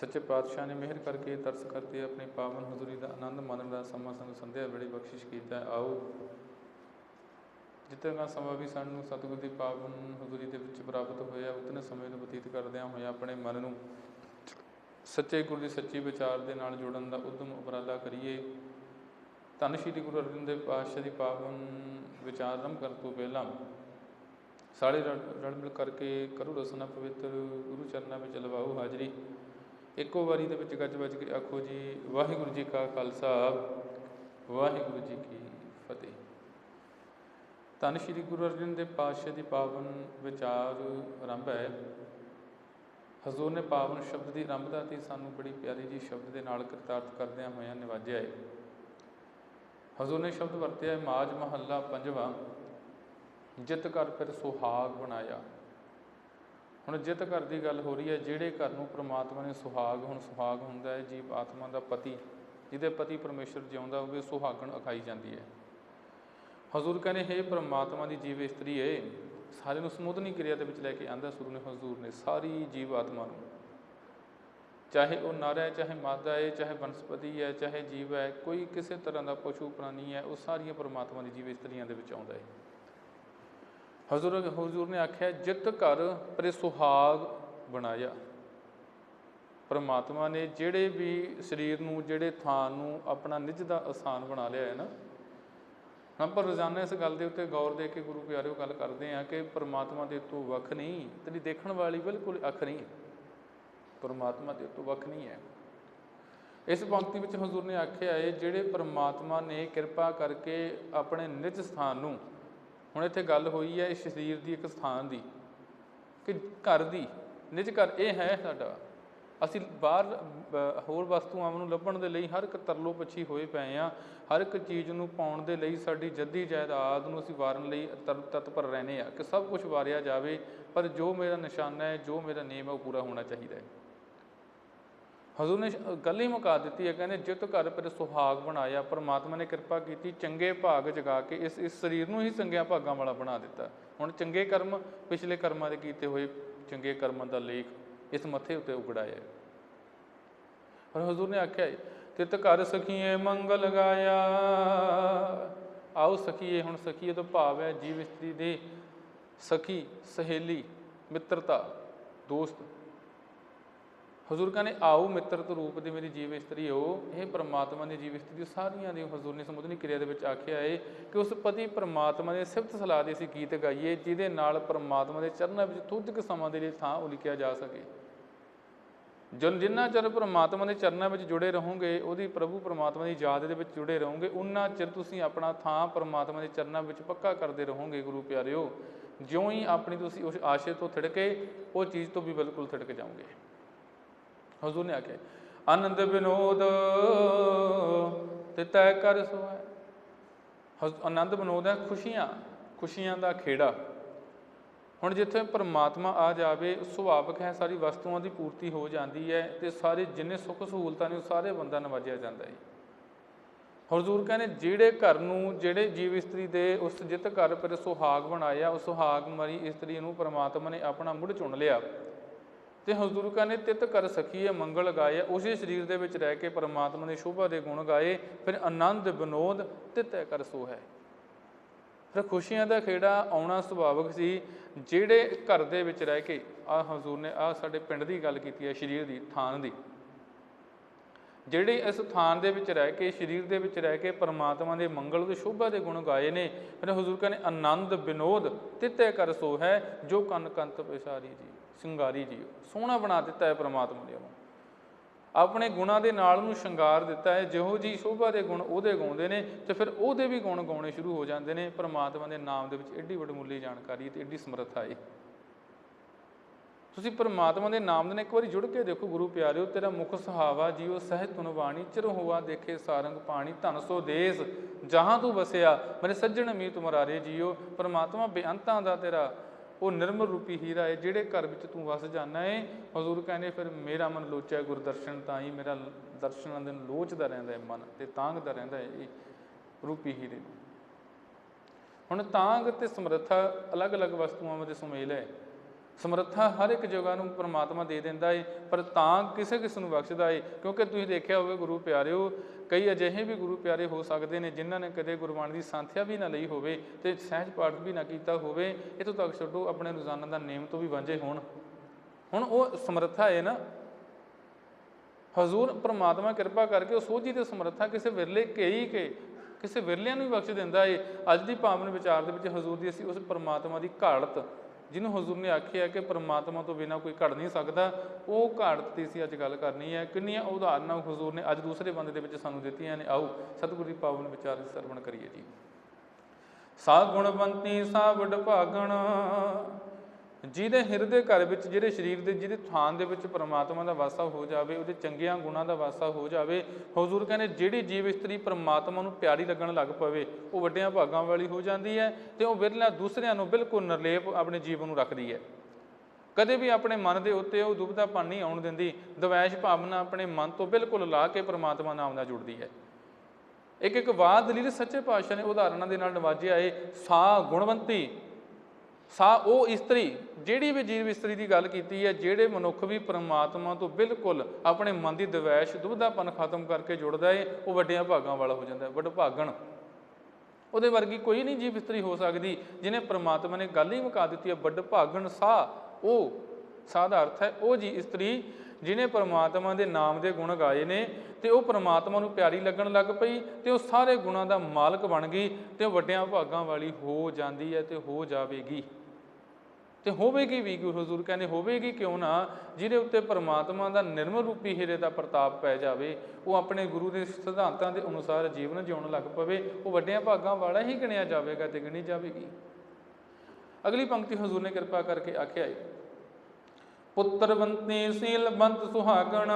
ਸੱਚੇ ਪਾਤਸ਼ਾਹ ਨੇ ਮਿਹਰ ਕਰਕੇ ਤਰਸ ਕਰਕੇ ਆਪਣੀ ਪਾਵਨ ਹਜ਼ੂਰੀ ਦਾ ਆਨੰਦ ਮਾਣਨ ਦਾ ਸਮਾਂ ਸਾਨੂੰ ਸੰਧਿਆ ਵੇਲੇ ਬਖਸ਼ਿਸ਼ ਕੀਤਾ। ਆਓ। ਜਿਤਨਾ ਸਮਾਂ ਵੀ ਸਾਨੂੰ ਸਤਿਗੁਰ ਦੀ ਪਾਵਨ ਹਜ਼ੂਰੀ ਦੇ ਵਿੱਚ ਪ੍ਰਾਪਤ ਹੋਇਆ, ਉਤਨੇ ਸਮੇਂ ਨੂੰ ਬਤੀਤ ਕਰਦਿਆਂ ਹੋਇਆ ਆਪਣੇ ਮਨ ਨੂੰ। ਸੱਚੇ ਗੁਰੂ ਦੀ ਸੱਚੀ ਵਿਚਾਰ ਦੇ ਨਾਲ ਜੋੜਨ ਦਾ ਉਦਮ ਉਪਰਾਲਾ ਕਰੀਏ। ਧੰਨ ਸ਼੍ਰੀ ਗੁਰੂ ਅਰਜਨ ਦੇਵ ਪਾਤਸ਼ਾਹ ਦੀ ਪਾਵਨ ਵਿਚਾਰ ਆਰੰਭ ਕਰਨ ਤੋਂ ਪਹਿਲਾਂ ਸਾਰੇ ਰਲ ਰਲ ਮਿਲ ਕਰਕੇ ਕਰੋ ਰਸਨਾ ਪਵਿੱਤਰ ਗੁਰੂ ਚਰਨਾਂ ਵਿੱਚ ਲਵਾਓ ਹਾਜ਼ਰੀ। ਇੱਕੋ ਵਾਰੀ ਦੇ ਵਿੱਚ ਗੱਜ ਵੱਜ ਕੇ ਆਖੋ ਜੀ, ਵਾਹਿਗੁਰੂ ਜੀ ਕਾ ਖਾਲਸਾ, ਵਾਹਿਗੁਰੂ ਜੀ ਕੀ ਫਤਿਹ। ਧੰਨ ਸ਼੍ਰੀ ਗੁਰੂ ਅਰਜਨ ਦੇਵ ਪਾਤਸ਼ਾਹ ਦੀ ਪਾਵਨ ਵਿਚਾਰ ਆਰੰਭ ਹੈ। ਹਜ਼ੂਰ ਨੇ ਪਾਵਨ ਸ਼ਬਦ ਦੀ ਆਰੰਭਤਾ ਤੇ ਸਾਨੂੰ ਬੜੀ ਪਿਆਰੀ ਜੀ ਸ਼ਬਦ ਦੇ ਨਾਲ ਕਰਤਾਰਥ ਕਰਦਿਆਂ ਹੋਇਆਂ ਨਿਵਾਜਿਆ ਹੈ। ਹਜ਼ੂਰ ਨੇ ਸ਼ਬਦ ਵਰਤਿਆ ਹੈ, ਮਾਜ ਮਹੱਲਾ ਪੰਜਵਾਂ, ਜਿਤ ਕਰ ਫਿਰ ਸੁਹਾਗ ਬਣਾਇਆ। ਹੁਣ ਜਿਤ ਘਰ ਦੀ ਗੱਲ ਹੋ ਰਹੀ ਹੈ, ਜਿਹੜੇ ਘਰ ਨੂੰ ਪ੍ਰਮਾਤਮਾ ਨੇ ਸੁਹਾਗ, ਹੁਣ ਸੁਹਾਗ ਹੁੰਦਾ ਹੈ, ਜੀਵ ਆਤਮਾ ਦਾ ਪਤੀ, ਜਿਹਦੇ ਪਤੀ ਪਰਮੇਸ਼ਰ ਜਿਉਂਦਾ ਹੋਵੇ, ਸੁਹਾਗਣ ਅਖਾਈ ਜਾਂਦੀ ਹੈ। ਹਜ਼ੂਰ ਕਹਿੰਦੇ, ਹੈ ਪ੍ਰਮਾਤਮਾ ਦੀ ਜੀਵ ਇਸਤਰੀ ਹੈ ਸਾਰੇ ਨੂੰ ਸਮੋਧਨੀ ਕਿਰਿਆ ਦੇ ਵਿੱਚ ਲੈ ਕੇ ਆਂਦਾ, ਸੁਰੂ ਨੇ ਹਜ਼ੂਰ ਨੇ ਸਾਰੀ ਜੀਵ ਆਤਮਾ ਨੂੰ। ਚਾਹੇ ਉਹ ਨਰ ਹੈ, ਚਾਹੇ ਮਾਦਾ ਹੈ, ਚਾਹੇ ਬਨਸਪਤੀ ਹੈ, ਚਾਹੇ ਜੀਵ ਹੈ, ਕੋਈ ਕਿਸੇ ਤਰ੍ਹਾਂ ਦਾ ਪਸ਼ੂ ਪ੍ਰਾਣੀ ਹੈ, ਉਹ ਸਾਰੀਆਂ ਪ੍ਰਮਾਤਮਾ ਦੀ ਜੀਵ ਇਸਤਰੀਆਂ ਦੇ ਵਿੱਚ ਆਉਂਦਾ ਹੈ। ਹਜ਼ੂਰ ਹਜ਼ੂਰ ਨੇ ਆਖਿਆ, ਜਿੱਤ ਘਰ ਪਰੇ ਸੁਹਾਗ ਬਣਾਇਆ। ਪਰਮਾਤਮਾ ਨੇ ਜਿਹੜੇ ਵੀ ਸਰੀਰ ਨੂੰ, ਜਿਹੜੇ ਥਾਂ ਨੂੰ ਆਪਣਾ ਨਿਜ ਦਾ ਆਸਾਨ ਬਣਾ ਲਿਆ ਹੈ ਨਾ ਹਾਂ ਪਰ ਰੋਜ਼ਾਨਾ ਇਸ ਗੱਲ ਦੇ ਉੱਤੇ ਗੌਰ ਦੇ ਕੇ ਗੁਰੂ ਪਿਆਰਿਓ ਗੱਲ ਕਰਦੇ ਆ ਕਿ ਪਰਮਾਤਮਾ ਦੇ ਤੋਂ ਵੱਖ ਨਹੀਂ, ਤੇਰੀ ਦੇਖਣ ਵਾਲੀ ਬਿਲਕੁਲ ਅੱਖ ਨਹੀਂ, ਪਰਮਾਤਮਾ ਦੇ ਤੋਂ ਵੱਖ ਨਹੀਂ ਹੈ। ਇਸ ਪੰਕਤੀ ਵਿੱਚ ਹਜ਼ੂਰ ਨੇ ਆਖਿਆ ਹੈ, ਜਿਹੜੇ ਪਰਮਾਤਮਾ ਨੇ ਕਿਰਪਾ ਕਰਕੇ ਆਪਣੇ ਨਿਜ ਸਥਾਨ ਨੂੰ ਹੁਣ ਇੱਥੇ ਗੱਲ ਹੋਈ ਹੈ ਇਸ ਸਰੀਰ ਦੀ ਇੱਕ ਸਥਾਨ ਦੀ, ਕਿ ਘਰ ਦੀ, ਨਿਜ ਘਰ, ਇਹ ਹੈ ਸਾਡਾ। ਅਸੀਂ ਬਾਹਰ ਹੋਰ ਵਸਤੂਆਂ ਨੂੰ ਲੱਭਣ ਦੇ ਲਈ ਹਰ ਇੱਕ ਤਰਲੋ ਪੱਛੀ ਹੋਏ ਪਏ ਆ ਹਰ ਇੱਕ ਚੀਜ਼ ਨੂੰ ਪਾਉਣ ਦੇ ਲਈ ਸਾਡੀ ਜੱਦੀ ਜਾਇਦਾਦ ਨੂੰ ਅਸੀਂ ਵਾਰਨ ਲਈ ਤਰ, ਤਤਪਰ ਰਹਿੰਦੇ ਆ ਕਿ ਸਭ ਕੁਝ ਵਾਰਿਆ ਜਾਵੇ, ਪਰ ਜੋ ਮੇਰਾ ਨਿਸ਼ਾਨਾ ਹੈ, ਜੋ ਮੇਰਾ ਨੇਮ ਹੈ, ਉਹ ਪੂਰਾ ਹੋਣਾ ਚਾਹੀਦਾ ਹੈ। ਹਜ਼ੂਰ ਨੇ ਗੱਲ ਹੀ ਮੁਕਾ ਦਿੱਤੀ ਹੈ, ਕਹਿੰਦੇ ਜਿਤ ਘਰ ਪਰ ਸੁਹਾਗ ਬਣਾਇਆ, ਪਰਮਾਤਮਾ ਨੇ ਕਿਰਪਾ ਕੀਤੀ, ਚੰਗੇ ਭਾਗ ਜਗਾ ਕੇ ਇਸ ਇਸ ਸਰੀਰ ਨੂੰ ਹੀ ਚੰਗਿਆਂ ਭਾਗਾਂ ਵਾਲਾ ਬਣਾ ਦਿੱਤਾ ਹੁਣ ਚੰਗੇ ਕਰਮ ਪਿਛਲੇ ਕਰਮਾਂ ਦੇ ਕੀਤੇ ਹੋਏ ਚੰਗੇ ਕਰਮਾਂ ਦਾ ਲੇਖ ਇਸ ਮੱਥੇ ਉੱਤੇ ਉਗੜਾਇਆ ਹੈ। ਪਰ ਹਜ਼ੂਰ ਨੇ ਆਖਿਆ, ਤਿਤ ਘਰ ਸਖੀਏ ਮੰਗਲ ਗਾਇਆ ਆਓ ਸਖੀਏ, ਹੁਣ ਸਖੀਏ ਤੋਂ ਭਾਵ ਹੈ ਜੀਵ ਇਸਤਰੀ ਦੇ ਸਖੀ, ਸਹੇਲੀ, ਮਿੱਤਰਤਾ, ਦੋਸਤ ਹਜ਼ੂਰ ਕਹਿੰਦੇ, ਆਓ ਮਿੱਤਰਤ ਰੂਪ ਦੀ ਮੇਰੀ ਜੀਵ ਇਸਤਰੀ ਹੋ। ਇਹ ਪਰਮਾਤਮਾ ਦੀ ਜੀਵ ਇਸਤਰੀ ਸਾਰੀਆਂ ਦੀ ਹਜ਼ੂਰ ਨੇ ਸੰਬੋਧਨੀ ਕਿਰਿਆ ਦੇ ਵਿੱਚ ਆਖਿਆ ਹੈ ਕਿ ਉਸ ਪਤੀ ਪਰਮਾਤਮਾ ਦੇ ਸਿਫਤ ਸਲਾਹ ਦੇ ਅਸੀਂ ਗੀਤ ਗਾਈਏ, ਜਿਹਦੇ ਨਾਲ ਪਰਮਾਤਮਾ ਦੇ ਚਰਨਾਂ ਵਿੱਚ ਥੋੜ੍ਹੇ ਕੁ ਸਮਾਂ ਦੇ ਲਈ ਥਾਂ ਉਲੀਕਿਆ ਜਾ ਸਕੇ। ਜਨ ਜਿੰਨਾ ਚਿਰ ਪਰਮਾਤਮਾ ਦੇ ਚਰਨਾਂ ਵਿੱਚ ਜੁੜੇ ਰਹੋਗੇ, ਉਹਦੀ ਪ੍ਰਭੂ ਪਰਮਾਤਮਾ ਦੀ ਯਾਦ ਦੇ ਵਿੱਚ ਜੁੜੇ ਰਹੋਗੇ, ਉਨਾ ਚਿਰ ਤੁਸੀਂ ਆਪਣਾ ਥਾਂ ਪਰਮਾਤਮਾ ਦੇ ਚਰਨਾਂ ਵਿੱਚ ਪੱਕਾ ਕਰਦੇ ਰਹੋਗੇ, ਗੁਰੂ ਪਿਆਰਿਓ। ਜਿਉਂ ਹੀ ਆਪਣੀ ਤੁਸੀਂ ਉਸ ਆਸ਼ੇ ਤੋਂ ਥਿੜਕੇ, ਉਹ ਚੀਜ਼ ਤੋਂ ਵੀ ਬਿਲਕੁਲ ਥਿੜਕ ਜਾਓਗੇ। ਹਜ਼ੂਰ ਨੇ ਆਖਿਆ ਆਨੰਦ ਵਿਨੋਦ ਤੇ ਤੈ ਕਰ ਸੋਇ ਆਨੰਦ ਵਿਨੋਦ ਹੈ ਖੁਸ਼ੀਆਂ ਖੁਸ਼ੀਆਂ ਦਾ ਖੇੜਾ। ਹੁਣ ਜਿੱਥੇ ਪਰਮਾਤਮਾ ਆ ਜਾਵੇ, ਸੁਭਾਵਿਕ ਹੈ ਸਾਰੀ ਵਸਤੂਆਂ ਦੀ ਪੂਰਤੀ ਹੋ ਜਾਂਦੀ ਹੈ ਤੇ ਸਾਰੇ ਜਿੰਨੇ ਸੁੱਖ ਸਹੂਲਤਾਂ ਨੇ ਉਹ ਸਾਰੇ ਬੰਦਾ ਨਵਾਜਿਆ ਜਾਂਦਾ ਹੈ। ਹਜ਼ੂਰ ਕਹਿੰਦੇ, ਜਿਹੜੇ ਘਰ ਨੂੰ, ਜਿਹੜੇ ਜੀਵ ਇਸਤਰੀ ਦੇ ਉਸ ਜਿਤ ਘਰ ਪਰ ਸੁਹਾਗ ਬਣਾਇਆ ਉਸ ਸੁਹਾਗ ਮਰੀ ਇਸਤਰੀ ਨੂੰ ਪਰਮਾਤਮਾ ਨੇ ਆਪਣਾ ਮੁੜ ਚੁਣ ਲਿਆ। ਤੇ ਹਜ਼ੂਰ ਨੇ ਤਿਤ ਕਰ ਸਖੀਏ ਮੰਗਲ ਗਾਏ ਉਸੇ ਸਰੀਰ ਦੇ ਵਿੱਚ ਰਹਿ ਕੇ ਪਰਮਾਤਮਾ ਦੇ ਸ਼ੋਭਾ ਦੇ ਗੁਣ ਗਾਏ, ਫਿਰ ਆਨੰਦ, ਵਿਨੋਦ ਤਿਤੈ ਕਰ ਸੋ ਹੈ। ਫਿਰ ਖੁਸ਼ੀਆਂ ਦਾ ਖੇੜਾ ਆਉਣਾ ਸੁਭਾਵਿਕ ਸੀ, ਜਿਹੜੇ ਘਰ ਦੇ ਵਿੱਚ ਰਹਿ ਕੇ ਆ ਹਜ਼ੂਰ ਨੇ ਆ ਸਾਡੇ ਪਿੰਡ ਦੀ ਗੱਲ ਕੀਤੀ ਹੈ, ਸਰੀਰ ਦੀ, ਥਾਨ ਦੀ। ਜਿਹੜੇ ਇਸ ਥਾਨ ਦੇ ਵਿੱਚ ਰਹਿ ਕੇ, ਸਰੀਰ ਦੇ ਵਿੱਚ ਰਹਿ ਕੇ ਪਰਮਾਤਮਾ ਦੇ ਮੰਗਲ ਤੇ ਸ਼ੋਭਾ ਦੇ ਗੁਣ ਗਾਏ ਨੇ, ਫਿਰ ਹਜ਼ੂਰ ਕਹਿੰਦੇ ਆਨੰਦ, ਵਿਨੋਦ ਤਿੱਤੇ ਕਰ ਸੋ ਹੈ, ਜੋ ਕੰਨ ਕੰਤ ਪਿਸਾਰੀ ਜੀ। ਸਿੰਗਾਰੀ ਜੀਓ ਸੋਹਣਾ ਬਣਾ ਦਿੱਤਾ ਹੈ ਪਰਮਾਤਮਾ ਨੇ ਉਹਨੂੰ। ਆਪਣੇ ਗੁਣਾਂ ਦੇ ਨਾਲ ਉਹਨੂੰ ਸ਼ਿੰਗਾਰ ਦਿੱਤਾ ਹੈ, ਜਿਹੋ ਜੀ ਸ਼ੋਭਾ ਦੇ ਗੁਣ ਉਹਦੇ ਗਾਉਂਦੇ ਨੇ ਤੇ ਫਿਰ ਉਹਦੇ ਵੀ ਗੁਣ ਗਾਉਣੇ ਸ਼ੁਰੂ ਹੋ ਜਾਂਦੇ ਨੇ, ਪਰਮਾਤਮਾ ਦੇ ਨਾਮ ਦੇ ਵਿੱਚ ਐਡੀ ਵਡਮੁੱਲੀ ਜਾਣਕਾਰੀ ਤੇ ਐਡੀ ਸਮਰੱਥਾ ਹੈ ਤੁਸੀਂ ਪਰਮਾਤਮਾ ਦੇ ਨਾਮ ਦੇ ਨਾਲ ਇੱਕ ਵਾਰੀ ਜੁੜ ਕੇ ਦੇਖੋ ਗੁਰੂ ਪਿਆਰਿਓ, ਤੇਰਾ ਮੁਖ ਸੁਹਾਵਾ ਜੀਓ ਸਹਿ ਤੁਨ ਬਾਣੀ, ਚਿਰ ਹੋਆ ਦੇਖੇ ਸਾਰੰਗ ਪਾਣੀ, ਧਨ ਸੋ ਦੇਸ, ਜਹਾਂ ਤੂੰ ਵਸਿਆ, ਮੇਰੇ ਸੱਜਣ ਮੀ ਤੁਮਰਾਰੇ ਜੀਓ, ਪਰਮਾਤਮਾ ਬੇਅੰਤਾਂ ਦਾ ਤੇਰਾ ਉਹ ਨਿਰਮਲ ਰੂਪੀ ਹੀਰਾ ਹੈ, ਜਿਹੜੇ ਘਰ ਵਿੱਚ ਤੂੰ ਵਸ ਜਾਣਾ ਹੈ ਹਜ਼ੂਰ ਕਹਿੰਦੇ, ਫਿਰ ਮੇਰਾ ਮਨ ਲੋਚਿਆ, ਗੁਰਦਰਸ਼ਨ ਤਾਂ ਹੀ ਮੇਰਾ ਦਰਸ਼ਨਾਂ ਦੇ ਲੋਚਦਾ ਰਹਿੰਦਾ ਹੈ ਮਨ ਤੇ ਤਾਂਗਦਾ ਰਹਿੰਦਾ ਹੈ ਇਹ ਰੂਪੀ ਹੀਰੇ ਹੁਣ ਤਾਂਗ ਤੇ ਸਮਰੱਥਾ ਅਲੱਗ-ਅਲੱਗ ਵਸਤੂਆਂ ਵਿੱਚ ਸੁਮੇਲ ਹੈ। ਸਮਰੱਥਾ ਹਰ ਇੱਕ ਜਗ੍ਹਾ ਨੂੰ ਪ੍ਰਮਾਤਮਾ ਦੇ ਦਿੰਦਾ ਏ, ਪਰ ਤਾਂ ਕਿਸੇ ਕਿਸ ਨੂੰ ਬਖਸ਼ਦਾ ਏ? ਕਿਉਂਕਿ ਤੁਸੀਂ ਦੇਖਿਆ ਹੋਵੇ ਗੁਰੂ ਪਿਆਰਿਓ, ਕਈ ਅਜਿਹੇ ਵੀ ਗੁਰੂ ਪਿਆਰੇ ਹੋ ਸਕਦੇ ਨੇ ਜਿਨ੍ਹਾਂ ਨੇ ਕਦੇ ਗੁਰਬਾਣੀ ਦੀ ਸੰਥਿਆ ਵੀ ਨਾ ਲਈ ਹੋਵੇ ਤੇ ਸਹਿਜ ਪਾਠ ਵੀ ਨਾ ਕੀਤਾ ਹੋਵੇ, ਇਥੋਂ ਤੱਕ ਛੱਡੋ ਆਪਣੇ ਰੋਜ਼ਾਨਾ ਦਾ ਨੇਮ ਤੋਂ ਵੀ ਵਾਂਝੇ ਹੋਣ। ਹੁਣ ਉਹ ਸਮਰੱਥਾ ਏ ਨਾ। ਹਜ਼ੂਰ ਪ੍ਰਮਾਤਮਾ ਕਿਰਪਾ ਕਰਕੇ ਉਹ ਸੋਝੀ ਤੇ ਸਮਰੱਥਾ ਕਿਸੇ ਵਿਰਲੇ ਕਈ ਕੇ, ਕਿਸੇ ਵਿਰਲਿਆਂ ਨੂੰ ਵੀ ਬਖਸ਼ ਦਿੰਦਾ ਏ। ਅੱਜ ਦੀ ਪਾਵਨ ਵਿਚਾਰ ਦੇ ਵਿੱਚ ਹਜ਼ੂਰ ਦੀ ਅਸੀਂ ਉਸ ਪ੍ਰਮਾਤਮਾ ਦੀ ਘਾੜਤ ਜਿਹਨੂੰ ਹਜ਼ੂਰ ਨੇ ਆਖਿਆ ਕਿ ਪਰਮਾਤਮਾ ਤੋਂ ਬਿਨਾ ਕੋਈ ਘੜ ਨਹੀਂ ਸਕਦਾ, ਉਹ ਘਾੜਤ ਦੀ ਅਸੀਂ ਅੱਜ ਗੱਲ ਕਰਨੀ ਹੈ। ਕਿੰਨੀਆਂ ਉਦਾਹਰਨਾਂ ਹਜ਼ੂਰ ਨੇ ਅੱਜ ਦੂਸਰੇ ਬੰਦੇ ਦੇ ਵਿੱਚ ਸਾਨੂੰ ਦਿੱਤੀਆਂ ਨੇ। ਆਓ, ਸਤਿਗੁਰੂ ਦੀ ਪਾਵਨ ਵਿਚਾਰ ਸਰਵਣ ਕਰੀਏ ਜੀ। ਸਾ ਗੁਣਵੰਤੀ ਸਾ ਵਡ ਭਾਗਣ ਜਿਹਦੇ ਹਿਰਦੇ ਘਰ ਵਿੱਚ ਜਿਹੜੇ ਸਰੀਰ ਦੇ, ਜਿਹਦੇ ਥਾਨ ਦੇ ਵਿੱਚ ਪਰਮਾਤਮਾ ਦਾ ਵਾਸਾ ਹੋ ਜਾਵੇ, ਉਹਦੇ ਚੰਗੀਆਂ ਗੁਣਾਂ ਦਾ ਵਾਸਾ ਹੋ ਜਾਵੇ, ਹਜ਼ੂਰ ਕਹਿੰਦੇ ਜਿਹੜੀ ਜੀਵ ਇਸਤਰੀ ਪਰਮਾਤਮਾ ਨੂੰ ਪਿਆਰੀ ਲੱਗਣ ਲੱਗ ਪਵੇ, ਉਹ ਵੱਡਿਆਂ ਭਾਗਾਂ ਵਾਲੀ ਹੋ ਜਾਂਦੀ ਹੈ ਤੇ ਉਹ ਵਿਰਲਾ ਦੂਸਰਿਆਂ ਨੂੰ ਬਿਲਕੁਲ ਨਿਰਲੇਪ ਆਪਣੇ ਜੀਵਨ ਨੂੰ ਰੱਖਦੀ ਹੈ। ਕਦੇ ਵੀ ਆਪਣੇ ਮਨ ਦੇ ਉੱਤੇ ਉਹ ਦੁਬਿਧਾਪਨ ਨਹੀਂ ਆਉਣ ਦਿੰਦੀ, ਦਵੈਸ਼ ਭਾਵਨਾ ਆਪਣੇ ਮਨ ਤੋਂ ਬਿਲਕੁਲ ਲਾ ਕੇ ਪਰਮਾਤਮਾ ਨਾਮ ਨਾਲ ਜੁੜਦੀ ਹੈ। ਇੱਕ ਇੱਕ ਵਾਰ ਦਲੀਲ ਸੱਚੇ ਪਾਤਸ਼ਾਹ ਨੇ ਉਦਾਹਰਨਾਂ ਦੇ ਨਾਲ ਨਵਾਜਿਆ ਏ ਸਾ ਗੁਣਵੰਤੀ ਸਾ ਉਹ ਇਸਤਰੀ, ਜਿਹੜੀ ਵੀ ਜੀਵ ਇਸਤਰੀ ਦੀ ਗੱਲ ਕੀਤੀ ਹੈ, ਜਿਹੜੇ ਮਨੁੱਖ ਵੀ ਪਰਮਾਤਮਾ ਤੋਂ ਬਿਲਕੁਲ ਆਪਣੇ ਮਨ ਦੀ ਦਵੈਸ਼, ਦੁਬਿਧਾਪਨ ਖਤਮ ਕਰਕੇ ਜੁੜਦਾ ਏ, ਉਹ ਵੱਡਿਆਂ ਭਾਗਾਂ ਵਾਲਾ ਹੋ ਜਾਂਦਾ ਵੱਡ ਭਾਗਣ ਉਹਦੇ ਵਰਗੀ ਕੋਈ ਨਹੀਂ ਜੀਵ ਇਸਤਰੀ ਹੋ ਸਕਦੀ, ਜਿਹਨੇ ਪਰਮਾਤਮਾ ਨੇ ਗੱਲ ਹੀ ਮੁਕਾ ਦਿੱਤੀ ਹੈ ਵੱਡ ਭਾਗਣ ਸਾ, ਉਹ ਸਾ ਦਾ ਅਰਥ ਹੈ, ਉਹ ਜੀ ਇਸਤਰੀ ਜਿਹਨੇ ਪਰਮਾਤਮਾ ਦੇ ਨਾਮ ਦੇ ਗੁਣ ਗਾਏ ਨੇ ਤੇ ਉਹ ਪਰਮਾਤਮਾ ਨੂੰ ਪਿਆਰੀ ਲੱਗਣ ਲੱਗ ਪਈ ਤੇ ਉਹ ਸਾਰੇ ਗੁਣਾਂ ਦਾ ਮਾਲਕ ਬਣ ਗਈ ਤੇ ਉਹ ਵੱਡਿਆਂ ਭਾਗਾਂ ਵਾਲੀ ਹੋ ਜਾਂਦੀ ਹੈ ਤੇ ਹੋ ਜਾਵੇਗੀ। ਤੇ ਹੋਵੇਗੀ ਵੀ ਗੁਰੂ ਹਜ਼ੂਰ ਕਹਿੰਦੇ ਹੋਵੇਗੀ ਕਿਉਂ ਨਾ? ਜਿਹਦੇ ਉੱਤੇ ਪਰਮਾਤਮਾ ਦਾ ਨਿਰਮਲ ਰੂਪੀ ਹੀਰੇ ਦਾ ਪ੍ਰਤਾਪ ਪੈ ਜਾਵੇ, ਉਹ ਆਪਣੇ ਗੁਰੂ ਦੇ ਸਿਧਾਂਤਾਂ ਦੇ ਅਨੁਸਾਰ ਜੀਵਨ ਜਿਉਣ ਲੱਗ ਪਵੇ, ਉਹ ਵੱਡਿਆਂ ਭਾਗਾਂ ਵਾਲਾ ਹੀ ਗਿਣਿਆ ਜਾਵੇਗਾ ਤੇ ਗਿਣੀ ਜਾਵੇਗੀ। ਅਗਲੀ ਪੰਕਤੀ ਹਜ਼ੂਰ ਨੇ ਕਿਰਪਾ ਕਰਕੇ ਆਖਿਆ ਹੈ ਪੁੱਤਰਵੰਤੀ ਸੀਲਵੰਤ ਸੁਹਾਗਣ।